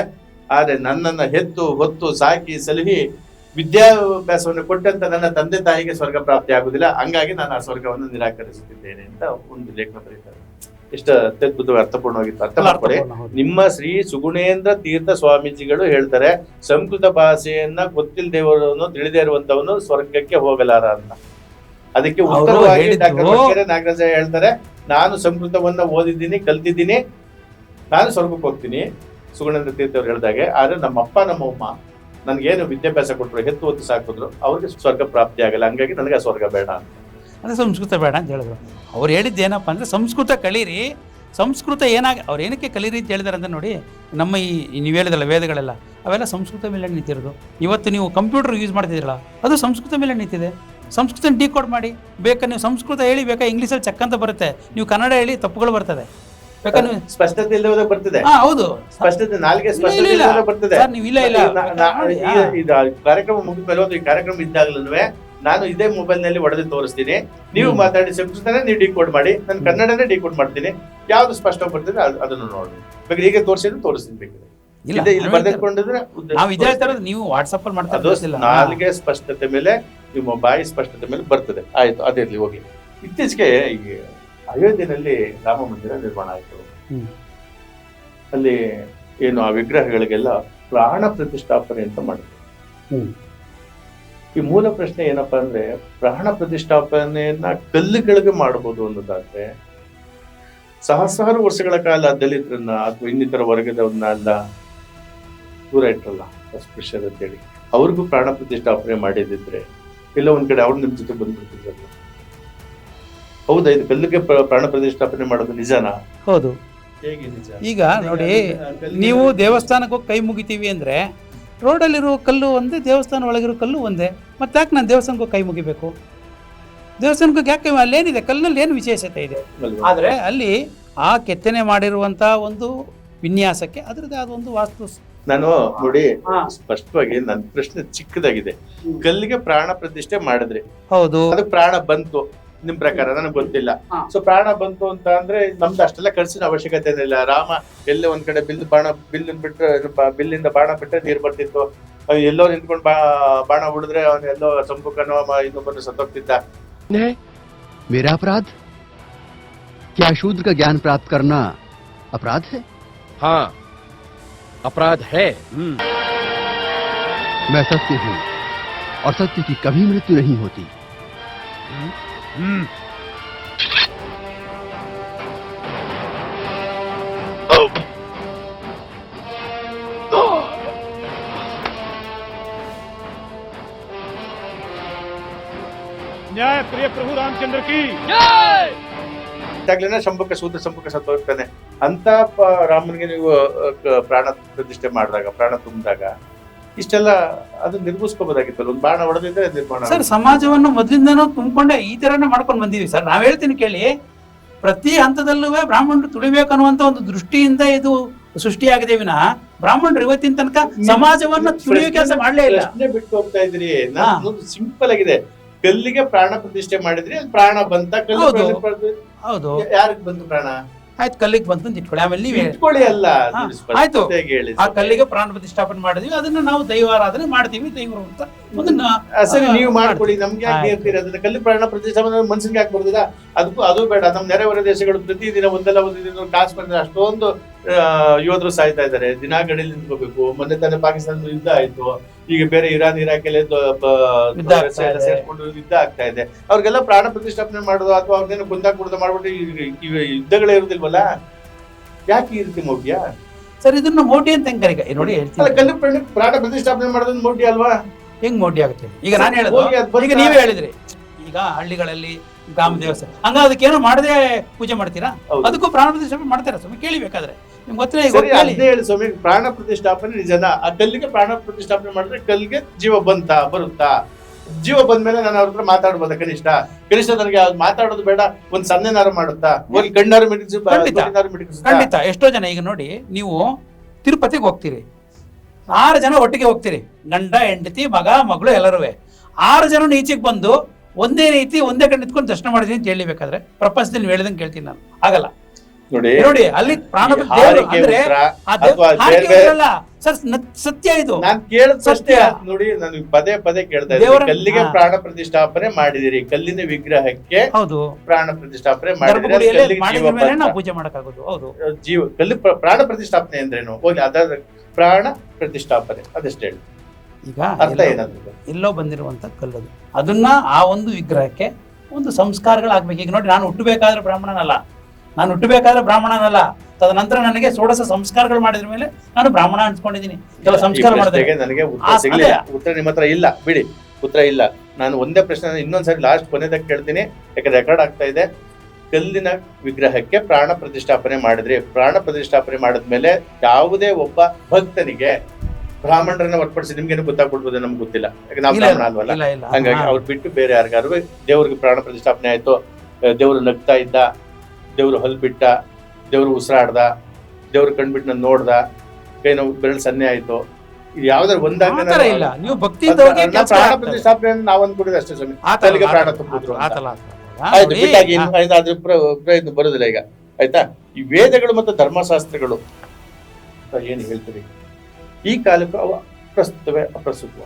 ಆದ್ರೆ ನನ್ನನ್ನ ಹೆತ್ತು ಹೊತ್ತು ಸಾಕಿ ಸಲಹಿ ವಿದ್ಯಾಭ್ಯಾಸವನ್ನು ಕೊಟ್ಟಂತ ನನ್ನ ತಂದೆ ತಾಯಿಗೆ ಸ್ವರ್ಗ ಪ್ರಾಪ್ತಿ ಆಗುದಿಲ್ಲ ಹಂಗಾಗಿ ನಾನು ಆ ಸ್ವರ್ಗವನ್ನು ನಿರಾಕರಿಸುತ್ತಿದ್ದೇನೆ ಅಂತ ಒಂದು ಲೇಖನ ಬರೀತಾರೆ. ಎಷ್ಟು ಅತ್ಯದ್ಭುತ ಅರ್ಥಪೂರ್ಣವಾಗಿತ್ತು. ಅರ್ಥ ಮಾಡ್ಕೊಳ್ಳಿ. ನಿಮ್ಮ ಶ್ರೀ ಸುಗುಣೇಂದ್ರ ತೀರ್ಥ ಸ್ವಾಮೀಜಿಗಳು ಹೇಳ್ತಾರೆ ಸಂಸ್ಕೃತ ಭಾಷೆಯನ್ನ ಗೊತ್ತಿಲ್ದೇವರನ್ನು ತಿಳಿದೇ ಇರುವಂತವನು ಸ್ವರ್ಗಕ್ಕೆ ಹೋಗಲಾರ ಅಂತ. ಅದಕ್ಕೆ ಉತ್ತರವಾಗಿ ಡಾಕ್ಟರ್ ನಾಗರಾಜ ಹೇಳ್ತಾರೆ ನಾನು ಸಂಸ್ಕೃತವನ್ನ ಓದಿದ್ದೀನಿ ಕಲ್ತಿದ್ದೀನಿ ನಾನು ಸ್ವರ್ಗಕ್ಕೆ ಹೋಗ್ತೀನಿ. ಸುಗುಣೇಂದ್ರ ತೀರ್ಥವ್ರು ಹೇಳಿದಾಗೆ ಆದ್ರೆ ನಮ್ಮಪ್ಪ ನಮ್ಮಮ್ಮ ನಮ್ಮ ಅಮ್ಮ ನನ್ಗೇನು ವಿದ್ಯಾಭ್ಯಾಸ ಕೊಟ್ಟರು ಹೆತ್ತು ಹೊತ್ತು ಸಾಕಿದ್ರು ಅವ್ರಿಗೆ ಸ್ವರ್ಗ ಪ್ರಾಪ್ತಿ ಆಗಲ್ಲ. ಹಂಗಾಗಿ ನನಗೆ ಸ್ವರ್ಗ ಬೇಡ ಅಂತ. ಅಂದರೆ ಸಂಸ್ಕೃತ ಬೇಡ ಅಂತ ಹೇಳಿದ್ರು. ಅವ್ರು ಹೇಳಿದ್ದು ಏನಪ್ಪ ಅಂದರೆ ಸಂಸ್ಕೃತ ಕಲೀರಿ. ಸಂಸ್ಕೃತ ಏನಾಗ, ಅವ್ರು ಏನಕ್ಕೆ ಕಲೀರಿ ಅಂತ ಹೇಳಿದಾರೆ ಅಂತ ನೋಡಿ, ನಮ್ಮ ಈ ನೀವು ಹೇಳಿದಲ್ಲ ವೇದಗಳೆಲ್ಲ, ಅವೆಲ್ಲ ಸಂಸ್ಕೃತ ಮೇಲೆ ನಿಂತಿರೋದು. ಇವತ್ತು ನೀವು ಕಂಪ್ಯೂಟರ್ ಯೂಸ್ ಮಾಡ್ತಿದ್ದೀರಲ್ಲ, ಅದು ಸಂಸ್ಕೃತ ಮೇಲೆ ನಿಂತಿದೆ. ಸಂಸ್ಕೃತ ಡಿಕೋಡ್ ಮಾಡಿ, ಬೇಕಾ ನೀವು ಸಂಸ್ಕೃತ ಹೇಳಿ ಬೇಕಾ ಇಂಗ್ಲೀಷಲ್ಲಿ ಚಕ್ಕಂತ ಬರುತ್ತೆ. ನೀವು ಕನ್ನಡ ಹೇಳಿ ತಪ್ಪುಗಳು ಬರ್ತದೆ. ಸ್ಪಷ್ಟತೆ ಇಲ್ಲದೆ ಬರ್ತಿದೆ. ಹಾ ಹೌದು. ಸ್ಪಷ್ಟತೆ ನಾಲ್ಗೆ ಸ್ಪಷ್ಟತೆ ಇಲ್ಲ, ಇಲ್ಲ. ಇಲ್ಲದೆ ಬರ್ತದೆ. ಸರ್, ನೀವು ಇಲ್ಲ, ಇಲ್ಲ. ಇದು ಕಾರ್ಯಕ್ರಮ ಮುಗಿದ ಮೇಲೆ ಒಂದು ಈ ಕಾರ್ಯಕ್ರಮ ಇದ್ದಾಗಲೂ ನಾನು ಇದೇ ಮೊಬೈಲ್ನಲ್ಲಿ ಹೊಡೆದು ತೋರಿಸ್ತೀನಿ. ನೀವು. ಮಾತಾಡಿ ಸಂಸ್ಕೃತನೇ ನೀವು ಡಿಕೋಡ್ ಮಾಡಿ ನಾನು ಕನ್ನಡನೇ ಡಿಕೋಡ್ ಮಾಡ್ತೀನಿ. ಯಾವ್ದು ಸ್ಪಷ್ಟ ಬರ್ತಿದೆ ಅದ್- ಅದನ್ನು ನೋಡಿ. ಬೇಕಾದ್ರೆ ಹೀಗೆ ತೋರಿಸಿದ್ರೆ ತೋರಿಸ್ತೀನಿ ಬೇಕಾದ್ರೆ. ಇದೆ ನಾವು ಇದೇ ನೀವು ವಾಟ್ಸಪ್ಪಲ್ಲಿ ಮಾಡ್ತಾ ಅದು ಇರೋದಿಲ್ಲ. ನಾಲ್ಗೆ ಸ್ಪಷ್ಟತೆ ಮೇಲೆ ನಿಮ್ಮ ಬಾಯಿ ಸ್ಪಷ್ಟತೆ ಮೇಲೆ ಬರ್ತದೆ. ಆಯ್ತು ಅದೇ ಇರ್ಲಿ ಹೋಗ್ಲಿ ಇತ್ತೀಚೆಗೆ ಈ ಅಯೋಧ್ಯೆಯಲ್ಲಿ ರಾಮ ಮಂದಿರ ನಿರ್ಮಾಣ ಆಯಿತು. ಅಲ್ಲಿ ಏನು ಆ ವಿಗ್ರಹಗಳಿಗೆಲ್ಲ ಪ್ರಾಣ ಪ್ರತಿಷ್ಠಾಪನೆ ಅಂತ ಮಾಡಿದ್ರು. ಈ ಮೂಲ ಪ್ರಶ್ನೆ ಏನಪ್ಪಾ ಅಂದ್ರೆ ಪ್ರಾಣ ಪ್ರತಿಷ್ಠಾಪನೆಯನ್ನ ಕಲ್ಲುಗಳಿಗೆ ಮಾಡಬಹುದು ಅನ್ನೋದಾದ್ರೆ ಸಹಸ್ರಾರು ವರ್ಷಗಳ ಕಾಲ ದಲಿತರನ್ನ ಅಥವಾ ಇನ್ನಿತರ ವರ್ಗದವ್ರನ್ನ ಎಲ್ಲ ದೂರ ಇಟ್ರಲ್ಲ ಅಸ್ಪೃಶ್ಯರು ಅಂತೇಳಿ. ಅವ್ರಿಗೂ ಪ್ರಾಣ ಪ್ರತಿಷ್ಠಾಪನೆ ಮಾಡಿದಿದ್ರೆ ಇಲ್ಲ ಒಂದ್ ಕಡೆ ಅವ್ರ ನಿಮ್ ಜೊತೆ ಬಂದ್ಬಿಡ್ತಿದ್ರಲ್ಲ. ಹೌದಾ? ಇದು ಕಲ್ಲಿಗೆ ಪ್ರ- ಪ್ರಾಣ ಪ್ರತಿಷ್ಠಾಪನೆ ಮಾಡೋದು ನಿಜನಾ? ಹೌದು. ಹೇಗೆ ನಿಜ? ಈಗ ನೋಡಿ ನೀವು ದೇವಸ್ಥಾನಕ್ಕೆ ಹೋಗಿ ಕೈ ಮುಗಿತೀವಿ ಅಂದ್ರೆ ರೋಡಲ್ಲಿರೋ ಕಲ್ಲು ಒಂದೇ ದೇವಸ್ಥಾನ ಒಳಗಿರೋ ಕಲ್ಲು ಒಂದೇ. ಮತ್ತೆ ಯಾಕೆ ನಾನು ದೇವಸ್ಥಾನಕ್ಕೆ ಹೋಗಿ ಕೈ ಮುಗಿಬೇಕು? ದೇವಸ್ಥಾನಕ್ಕೆ ಯಾಕೆ ಅಲ್ಲೇನಿದೆ ಕಲ್ಲಿನಲ್ಲಿ ಏನು ವಿಶೇಷತೆ ಇದೆ? ಆದರೆ ಅಲ್ಲಿ ಆ ಕೆತ್ತನೆ ಮಾಡಿರುವಂಥ ಒಂದು ವಿನ್ಯಾಸಕ್ಕೆ ಅದರದ್ದೇ ಆದ ಒಂದು ವಾಸ್ತು ನಾನು ನೋಡಿ ಸ್ಪಷ್ಟವಾಗಿ ನನ್ನ ಪ್ರಶ್ನೆ ಚಿಕ್ಕದಾಗಿದೆ. ಕಲ್ಲಿಗೆ ಪ್ರಾಣ ಪ್ರತಿಷ್ಠೆ ಮಾಡಿದ್ರಿ. ಹೌದು. ಅದಕ್ಕೆ ಪ್ರಾಣ ಬಂತು. ನಿಮ್ ಪ್ರಕಾರ ನನಗೆ ಗೊತ್ತಿಲ್ಲ ಹಾ. ಸೊ ಪ್ರಾಣ ಬಂತು ಅಂತ ಅಂದ್ರೆ ನಮ್ದು ಅಷ್ಟೆಲ್ಲ ಖರ್ಚಿನ ಅವಶ್ಯಕತೆ ಇಲ್ಲ ರಾಮ ಎಲ್ಲೇ ಒಂದ್ ಕಡೆ ಬಿಲ್ ಬಾಣ ಬಿಲ್ ಬಿಟ್ರೆ ಬ- ಬಿಲ್ಲಿಂದ ಬಾಣ ಬಿಟ್ರೆ ನೀರ್ ಬರ್ತಿತ್ತು ಅವ್ನು ಎಲ್ಲೋ ನಿಂತ್ಕೊಂಡು ಬಾ ಬಾಣ ಹೊಡೆದ್ರೆ ಅವನು ಎಲ್ಲೋ ಸಂಪುಕನೋ ಮ- ಇನ್ನೊಬ್ಬನು ಸತ್ತೋಗ್ತಿದ್ದ मेरा अपराध क्या शूद्र का ज्ञान प्राप्त करना अपराध है हाँ अपराध है मैं सत्य हूँ और सत्य की कभी मृत्यु नहीं होती ಹ್ಮ್ Oh. ನ್ಯಾಯ ಪ್ರಿಯ ಪ್ರಭು ರಾಮಚಂದ್ರ ಕಿ ಈಗಾಗಲೇ ಸಂಪರ್ಕ ಸೂತ್ರ ಸಂಪರ್ಕ ಸತ್ತೋಗ್ತಾನೆ ಅಂತ ರಾಮನಿಗೆ ನೀವು ಪ್ರಾಣ ಪ್ರತಿಷ್ಠೆ ಮಾಡಿದಾಗ, ಪ್ರಾಣ ತುಂಬಿದಾಗ ಇಷ್ಟೆಲ್ಲ ಅದು ನಿರ್ಮಿಸ್ಕೋಬೋದಾಗಿತ್ತಲ್ಲ ಒಂದು ಬಾಣ ಹೊಡೆದಿದ್ರೆ ನಿರ್ಮಾಣ ಸರ್ ಸಮಾಜವನ್ನು ಮೊದಲಿಂದನೂ ತುಂಬಿಕೊಂಡೆ ಈ ತರನೇ ಮಾಡ್ಕೊಂಡು ಬಂದಿದ್ವಿ ಸರ್ ನಾವ್ ಹೇಳ್ತೀನಿ ಕೇಳಿ ಪ್ರತಿ ಹಂತದಲ್ಲೂ ಬ್ರಾಹ್ಮಣರು ತುಳಿಬೇಕು ಅನ್ನುವಂತ ಒಂದು ದೃಷ್ಟಿಯಿಂದ ಇದು ಸೃಷ್ಟಿಯಾಗಿದೆ ವಿನ ಬ್ರಾಹ್ಮಣರು ಇವತ್ತಿನ ತನಕ ಸಮಾಜವನ್ನು ತುಳಿಯೋ ಕೆಲಸ ಮಾಡ್ಲೇ ಇಲ್ಲ. ಬಿಟ್ಟು ಹೋಗ್ತಾ ಇದ್ರಿ. ಸಿಂಪಲ್ ಆಗಿದೆ. ಕಲ್ಲಿಗೆ ಪ್ರಾಣ ಪ್ರತಿಷ್ಠೆ ಮಾಡಿದ್ರಿ ಪ್ರಾಣ ಬಂತ? ಕಲ್ಲು ಹೌದು. ಯಾರಿಗ್ ಬಂತು ಪ್ರಾಣ? ಆಯ್ತು ಕಲ್ಲಿಗೆ ಬಂತು ಇಟ್ಕೊಳ್ಳಿ. ಆಮೇಲೆ ನೀವೇ ಇಟ್ಕೊಳ್ಳಿ ಅಲ್ಲ ಹಾ, ಆಯ್ತು. ಆ ಕಲ್ಲಿಗೆ ಪ್ರಾಣ ಪ್ರತಿಷ್ಠಾಪನೆ ಮಾಡಿದ್ವಿ. ಅದನ್ನ ನಾವು ದೈವಾರಾಧನೆ ಮಾಡ್ತೀವಿ ದೇವರು ಅಂತ ಅದನ್ನ ಸರಿ ಆ, ನೀವು ಮಾಡ್ಕೊಳ್ಳಿ. ನಮ್ಗೆ ಯಾಕೆ ಆಯ್ತು. ಹೇಳ್ತೀರಿ ಅದನ್ನ ಕಲ್ಲಿ ಪ್ರಾಣ ಪ್ರತಿಷ್ಠಾಪನೆ ಮನ್ಸಿಗೆ ಯಾಕೆ ಬರುದಿಲ್ಲ? ಅದಕ್ಕೂ ಅದು ಬೇಡ. ನಮ್ಮ ನೆರೆಹೊರೆ ದೇಶಗಳು ಪ್ರತಿದಿನ ಒಂದಲ್ಲ ಒಂದು ದಿನ ಕಾಸು ಬಂದ್ರೆ ಅಷ್ಟೊಂದು ಯೋಧರು ಸಾಯ್ತಾ ಇದ್ದಾರೆ. ದಿನ ಗಡಿಯಲ್ಲಿ ನಿಂತ್ಕೋಬೇಕು. ಮೊನ್ನೆ ತಾನೇ ಪಾಕಿಸ್ತಾನ ಯುದ್ಧ ಆಯ್ತು. ಈಗ ಬೇರೆ ಇರಾನ್ ಇರಾಕ್ ಎಲ್ಲ ಯುದ್ಧ ಆಗ್ತಾ ಇದೆ. ಸೇರ್ಕೊಂಡು ಯುದ್ಧ ಆಗ್ತಾ ಇದೆ. ಅವ್ರಿಗೆಲ್ಲ ಪ್ರಾಣ ಪ್ರತಿಷ್ಠಾಪನೆ ಮಾಡೋದು ಅಥವಾ ಅವ್ರನ್ನೇನು ಕುಂದಾಕುಡ್ದು ಮಾಡ್ಬಿಟ್ಟು ಈ- ಈ ಯುದ್ಧಗಳೇ ಇರುದಿಲ್ವಲ್ಲ? ಯಾಕೆ ಈ ರೀತಿ ಮೌಢ್ಯ ಸರ್ ಇದನ್ನ ಮೋಟಿ ಅಂತ ಹೆಂಗ್ ನೋಡಿ ಕಲ್ಲು ಪ್ರಾಣ ಪ್ರಾಣ ಪ್ರತಿಷ್ಠಾಪನೆ ಮಾಡೋದು ಮೋಟಿ ಅಲ್ವಾ? ಹೆಂಗ್ ಮೋಟಿ ಆಗುತ್ತೆ? ಈಗ ನಾನು ಹೇಳೋದು. ಹೋಗಿ ಅದ್ ಬಂತ- ಈಗ ನೀವೇ ಹೇಳಿದ್ರಿ. ಈಗ ಹಳ್ಳಿಗಳಲ್ಲಿ ಗ್ರಾಮ ದೇವಸ್ಥಾನ. ಹಂಗ ಅದಕ್ಕೇನು ಮಾಡದೆ ಪೂಜೆ ಮಾಡ್ತೀರಾ? ಅದಕ್ಕೂ ಪ್ರಾಣ ಪ್ರತಿಷ್ಠಾಪನೆ ಮಾಡ್ತೀರಾ? ಸ್ವಾಮಿ ಕೇಳಿಬೇಕಾದ್ರೆ. ಕೇಳಿ ಹೇಳಿ. ಸ್ವಾಮಿ ಪ್ರಾಣ ಪ್ರತಿಷ್ಠಾಪನೆ ನಿಜನ. ಆ ಕಲ್ಲಿಗೆ ಪ್ರಾಣ ಪ್ರತಿಷ್ಠಾಪನೆ ಮಾಡಿದ್ರೆ ಕಲ್ಲಿಗೆ ಜೀವ ಬಂತಾ ಬರುತ್ತಾ? ಜೀವ ಬಂದ್ಮೇಲೆ ನಾನು ಅವ್ರ ಹತ್ರ ಮಾತಾಡ್ಬೋದ ಕನಿಷ್ಠ? ಕನಿಷ್ಠ ನನಗೆ ಮಾತಾಡೋದು ಬೇಡ ಒಂದ್ ಸನ್ನೆನಾರು ಮಾಡುತ್ತಾ? ಒಂದು ಕಣ್ಣಾರು ಮಿಡಿಸಿ ಖಂಡಿತ. ಎಷ್ಟೋ ಜನ ಈಗ ನೋಡಿ ನೀವು ತಿರುಪತಿಗೆ ಹೋಗ್ತೀರಿ. ಆರು ಜನ ಒಟ್ಟಿಗೆ ಹೋಗ್ತೀರಿ. ಗಂಡ ಹೆಂಡತಿ ಮಗ ಮಗಳು ಎಲ್ಲರೂ ಆರು ಜನ ಈಚೆಗೆ ಬಂದು ಒಂದೇ ರೀತಿ ಒಂದೇ ಕಡೆ ನಿಂತ್ಕೊಂಡು ದರ್ಶನ ಮಾಡಿದೀನಿ ಅಂತ ಹೇಳಿಬೇಕಾದ್ರೆ ಪ್ರಪಂಚದಲ್ಲಿ ನೀವು ಹೇಳ್ದಂಗೆ ಕೇಳ್ತೀನಿ ನಾನು. ಆಗಲ್ಲ. ನೋಡಿ ನೋಡಿ ಅಲ್ಲಿ ಪ್ರಾಣ ಅಂದ್ರೆ ಸರ್ ಸತ್ಯ ಇದು. ನಾನು ಕೇಳಿದ ಪ್ರಶ್ನೆ ಸತ್ಯ. ನೋಡಿ ನಾನು ಪದೇ ಪದೇ ಕೇಳ್ತಾ ಇದ್ದೀನಿ. ಕಲ್ಲಿಗೆ ಪ್ರಾಣ ಪ್ರತಿಷ್ಠಾಪನೆ ಮಾಡಿದಿರಿ. ಕಲ್ಲಿನ ವಿಗ್ರಹಕ್ಕೆ ಹೌದು. ಪ್ರಾಣ ಪ್ರತಿಷ್ಠಾಪನೆ ಮಾಡಿದ್ರೆ. ಪೂಜೆ ಮಾಡಕ್ಕಾಗೋದು. ಹೌದು. ಜೀವ ಕಲ್ಲಿ ಪ್ರಾಣ ಪ್ರತಿಷ್ಠಾಪನೆ ಅಂದ್ರೇನು? ಹೋಗಿ ಅದರ ಪ್ರಾಣ ಪ್ರತಿಷ್ಠಾಪನೆ. ಅದಷ್ಟೇ ಹೇಳಿ. ಈಗ ಅರ್ಥ ಏನಂತ ಏನಂದ್ರೆ ಎಲ್ಲೋ ಬಂದಿರುವಂತ ಕಲ್ಲದು. ಅದನ್ನ ಆ ಒಂದು ವಿಗ್ರಹಕ್ಕೆ ಒಂದು ಸಂಸ್ಕಾರಗಳಾಗ್ಬೇಕು. ಈಗ ನೋಡಿ ನಾನು ಹುಟ್ಟಬೇಕಾದ್ರೆ ಬ್ರಾಹ್ಮಣನಲ್ಲ. ನಾನು ಹುಟ್ಟಬೇಕಾದ್ರೆ ಬ್ರಾಹ್ಮಣನಲ್ಲ. ತದನಂತರ ನನಗೆ ಸೋಡಸ ಸಂಸ್ಕಾರಗಳು ಮಾಡಿದ್ರ ಮೇಲೆ ನಾನು ಬ್ರಾಹ್ಮಣ ಅನ್ಸ್ಕೊಂಡಿದ್ದೀನಿ ಕೆಲವು ಸಂಸ್ಕಾರ ಮಾಡಿದ್ರೆ ನನಗೆ ಉತ್ತರ ಸಿಗ್ಲಿಲ್ಲ. ಉತ್ತರ ನಿಮ್ಮ ಹತ್ರ ಇಲ್ಲ. ಬಿಡಿ. ಉತ್ತರ ಇಲ್ಲ. ನಾನು ಒಂದೇ ಪ್ರಶ್ನೆ ಇನ್ನೊಂದ್ಸರಿ ಲಾಸ್ಟ್ ಕೊನೆದಾಗ ಕೇಳ್ತೀನಿ. ಯಾಕಂದ್ರೆ ರೆಕಾರ್ಡ್ ಆಗ್ತಾ ಇದೆ. ಕಲ್ಲಿನ ವಿಗ್ರಹಕ್ಕೆ ಪ್ರಾಣ ಪ್ರತಿಷ್ಠಾಪನೆ ಮಾಡಿದ್ರಿ. ಪ್ರಾಣ ಪ್ರತಿಷ್ಠಾಪನೆ ಮಾಡಿದ್ಮೇಲೆ ಯಾವುದೇ ಒಬ್ಬ ಭಕ್ತನಿಗೆ ಬ್ರಾಹ್ಮಣರನ್ನ ಹೊರತುಪಡಿಸಿ ನಿಮ್ಗೇನು ಗೊತ್ತಾಗ್ಬಿಡ್ಬೋದು ನಮ್ಗೆ ಗೊತ್ತಿಲ್ಲ. ಯಾಕಂದ್ರೆ ನಾವು ಇಲ್ಲ, ಬ್ರಾಹ್ಮಣ ಅಲ್ವಲ್ಲ ಇಲ್ಲ ಇಲ್ಲ. ಹಂಗಾಗಿ ಹಾ. ಅವ್ರು ಬಿಟ್ಟು ಬೇರೆ ಯಾರಿಗಾದ್ರು ದೇವ್ರಿಗೆ ಪ್ರಾಣ ಪ್ರತಿಷ್ಠಾಪನೆ ಆಯ್ತು. ದೇವ್ರು ನಗ್ತಾ ಇದ್ದ. ದೇವ್ರು ಹೊಲ್ ಬಿಟ್ಟ ದೇವ್ರು ಉಸಿರಾಡ್ದ ದೇವ್ರ ಕಣ್ಬಿಟ್ಟು ನಾನು ನೋಡ್ದ ಕೈ ನಾವು ಬೆರಳು ಸನ್ನೆ ಆಯ್ತು. ಇದು ಯಾವ್ದಾರು ಒಂದಾಗ ಇಲ್ಲ. ನೀವು ಭಕ್ತಿ ಪ್ರಾಣ. ಪ್ರತಿಷ್ಠಾಪನೆ ನಾವು ಅಂದ್ಕೊಂಡಿದ್ದು ಅಷ್ಟೇ ಸ್ವಾಮಿ. ತಲೆಗೆ ಪ್ರಾಣ ತುಂಬಿದ್ರು ಆಯ್ತು ಬಿಟ್ಟಾಗಿ ಅದ್ರ ಪ್ರ- ಪ್ರಯತ್ನ ಬರೋದಿಲ್ಲ ಈಗ. ಆಯ್ತಾ? ಈ ವೇದಗಳು ಮತ್ತು ಧರ್ಮಶಾಸ್ತ್ರಗಳು. ಏನು ಹೇಳ್ತೀರಿ? ಈ ಕಾಲಕ್ಕೆ ಅವ ಪ್ರಸ್ತುತವೇ ಅಪ್ರಸ್ತುತವ.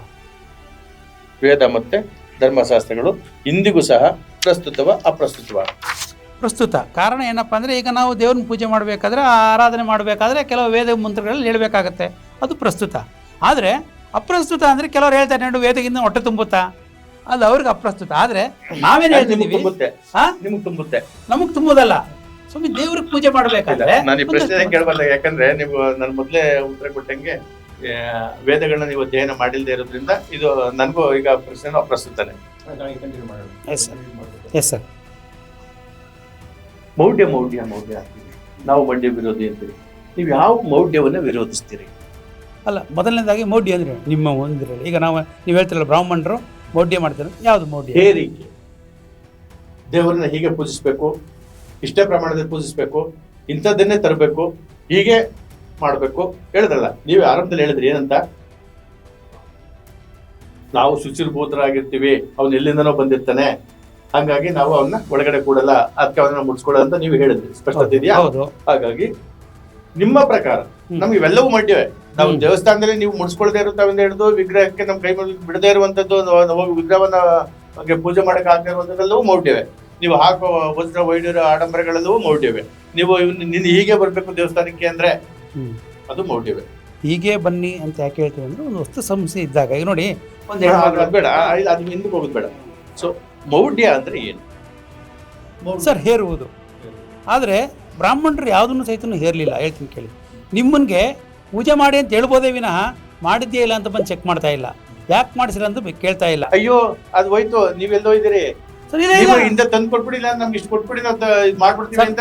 ವೇದ ಮತ್ತೆ ಧರ್ಮಶಾಸ್ತ್ರಗಳು ಇಂದಿಗೂ ಸಹ ಪ್ರಸ್ತುತವ ಅಪ್ರಸ್ತುತವ. ಪ್ರಸ್ತುತ. ಕಾರಣ ಏನಪ್ಪ ಅಂದರೆ ಈಗ ನಾವು ದೇವ್ರನ್ನ ಪೂಜೆ ಮಾಡಬೇಕಾದ್ರೆ ಆರಾಧನೆ ಮಾಡಬೇಕಾದ್ರೆ ಕೆಲವು ವೇದ ಮಂತ್ರಗಳಲ್ಲಿ ಹೇಳಬೇಕಾಗತ್ತೆ. ಅದು ಪ್ರಸ್ತುತ. ಆದರೆ ಅಪ್ರಸ್ತುತ ಅಂದ್ರೆ ಕೆಲವರು ಹೇಳ್ತಾರೆ ನೋಡು ವೇದಗಿಂತ ಹೊಟ್ಟೆ ತುಂಬುತ್ತಾ? ಅದು ಅವ್ರಿಗೆ ಅಪ್ರಸ್ತುತ. ಆದ್ರೆ ನಾವೇನು ಹೇಳ್ತಿದ್ದೀವಿ? ತುಂಬುತ್ತೆ? ಹಾ ನಿಮ್ಗೆ ತುಂಬುತ್ತೆ? ನಮಗ್ ತುಂಬುದಲ್ಲ. ಸುಮ್ಮನೆ ದೇವ್ರಿಗೆ ಪೂಜೆ ಮಾಡಬೇಕಾದ್ರೆ ನಾನು ಈ ಪ್ರಶ್ನೆ ಕೇಳಬಲ್ಲ. ಯಾಕಂದ್ರೆ ನೀವು ನಾನು ಮೊದಲೇ ಉತ್ತರ ಕೊಟ್ಟಂಗೆ ವೇದಗಳನ್ನ ನೀವು ಅಧ್ಯಯನ ಮಾಡಿಲ್ಲದೆ ಇರೋದ್ರಿಂದ ಇದು ನನಗೂ ಈಗ ಪ್ರಶ್ನೆ ಅಪ್ರಸ್ತುತನೇ. ಎಸ್ ಸರ್ ಎಸ್ ಸರ್ ಮೌಢ್ಯ ಮೌಢ್ಯ ಮೌಢ್ಯ ಅಂತೀವಿ ನಾವು ಮಂಡ್ಯ ವಿರೋಧಿ ಅಂತೀವಿ ನೀವು ಯಾವ ಮೌಢ್ಯವನ್ನು ವಿರೋಧಿಸ್ತೀರಿ? ಅಲ್ಲ ಮೊದಲನೇದಾಗಿ ಮೌಢ್ಯ ಅಂದ್ರೆ ನಿಮ್ಮ ಒಂದಿರಲಿ ಈಗ ನಾವು ನೀವು ಹೇಳ್ತಿರಲ್ಲ ಬ್ರಾಹ್ಮಣರು ಮೌಢ್ಯ ಮಾಡ್ತಾರೆ ಯಾವುದು ಮೌಢ್ಯ? ಹೇರಿಕೆ ದೇವರನ್ನ ಹೀಗೆ ಪೂಜಿಸ್ಬೇಕು ಇಷ್ಟೇ ಪ್ರಮಾಣದಲ್ಲಿ ಪೂಜಿಸಬೇಕು ಇಂಥದ್ದನ್ನೇ ತರಬೇಕು ಹೀಗೆ ಮಾಡಬೇಕು. ಹೇಳಿದ್ರಲ್ಲ ನೀವು ಆರಂಭದಲ್ಲಿ ಹೇಳಿದ್ರಿ ಏನಂತ? ನಾವು ಶುಚಿರ್ಭೂತರಾಗಿರ್ತೀವಿ ಅವನು ಎಲ್ಲಿಂದನೋ ಬಂದಿರ್ತಾನೆ. ಹಂಗಾಗಿ ನಾವು ಅವನ್ನ ಒಳಗಡೆ ಕೂಡಲ್ಲ ಅದಕ್ಕೆ ಅವನ್ನ ಅಂತ ನೀವು ಹೇಳಿದ್ರಿ. ಸ್ಪಷ್ಟತೆ ಇದೆಯಾ? ಹೌದು. ಹಾಗಾಗಿ ನಿಮ್ಮ ಪ್ರಕಾರ. ನಮ್ಗೆ ಇವೆಲ್ಲವೂ ಮಾಡ್ಯವೆ. ನಾವು ದೇವಸ್ಥಾನದಲ್ಲಿ ನೀವು ಮುಡ್ಸ್ಕೊಳ್ದೇ ಇರುತ್ತವೆ ಹಿಡಿದು ವಿಗ್ರಹಕ್ಕೆ ನಮ್ಮ ಕೈ ಬಿಡದೇ ಇರುವಂತದ್ದು ನಾವು ವಿಗ್ರಹವನ್ನ ಪೂಜೆ ಮಾಡಕ್ ಆಗದೆ ಇರುವಂತದ್ದೆಲ್ಲವೂ ಮೌಢ್ಯವೇ. ನೀವು ಹಾಕೋ ವಜ್ರ ವೈಢ್ಯರ ಆಡಂಬರಗಳೆಲ್ಲವೂ ಮೌಢ್ಯವೇ. ನೀವು ನಿನ್ನ ಹೀಗೆ ಬರ್ಬೇಕು ದೇವಸ್ಥಾನಕ್ಕೆ ಅಂದ್ರೆ. ಅದು ಮೌಢ್ಯವೇ. ಹೀಗೆ ಬನ್ನಿ ಅಂತ ಯಾಕೆ ಹೇಳ್ತೀವಿ ಅಂದ್ರೆ ಒಂದು ವಸ್ತು ಸಮಸ್ಯೆ ಇದ್ದಾಗ. ಈಗ ನೋಡಿ ಬೇಡ ಅದು- ಅದು ಹಿಂದಕ್ಕೆ ಹೋಗೋದು ಬೇಡ. ಸೊ ಮೌಢ್ಯ ಅಂದ್ರೆ ಏನು? ಸರ್ ಹೇರುವುದು. ಆದರೆ ಬ್ರಾಹ್ಮಣರು ಯಾವುದನ್ನು ಸಹಿತ ಹೇರಲಿಲ್ಲ. ಹೇಳ್ತೀನಿ ಕೇಳಿ. ನಿಮ್ಮನ್ಗೆ ಪೂಜೆ ಮಾಡಿ ಅಂತ ಹೇಳ್ಬೋದೇ ವಿನಃ ಮಾಡಿದ್ಯಾ ಇಲ್ಲ ಅಂತ ಬಂದು ಚೆಕ್ ಮಾಡ್ತಾ ಇಲ್ಲ. ಯಾಕೆ ಮಾಡಿಸಿಲ್ಲ ಅಂತ ಕೇಳ್ತಾ ಇಲ್ಲ. ಅಯ್ಯೋ ಅದು ಹೋಯ್ತು. ನೀವೆಲ್ಲೋ ಇದ್ದೀರಿ. ಹಿಂದೆ ತಂದು ಕೊಟ್ಬಿಡಿಲ್ಲ ನಮ್ಗೆ ಇಷ್ಟು ಕೊಟ್ಬಿಡಿ ನಾವು ತ- ಇದ್ ಮಾಡ್ಬಿಡ್ತೀವಿ ಅಂತ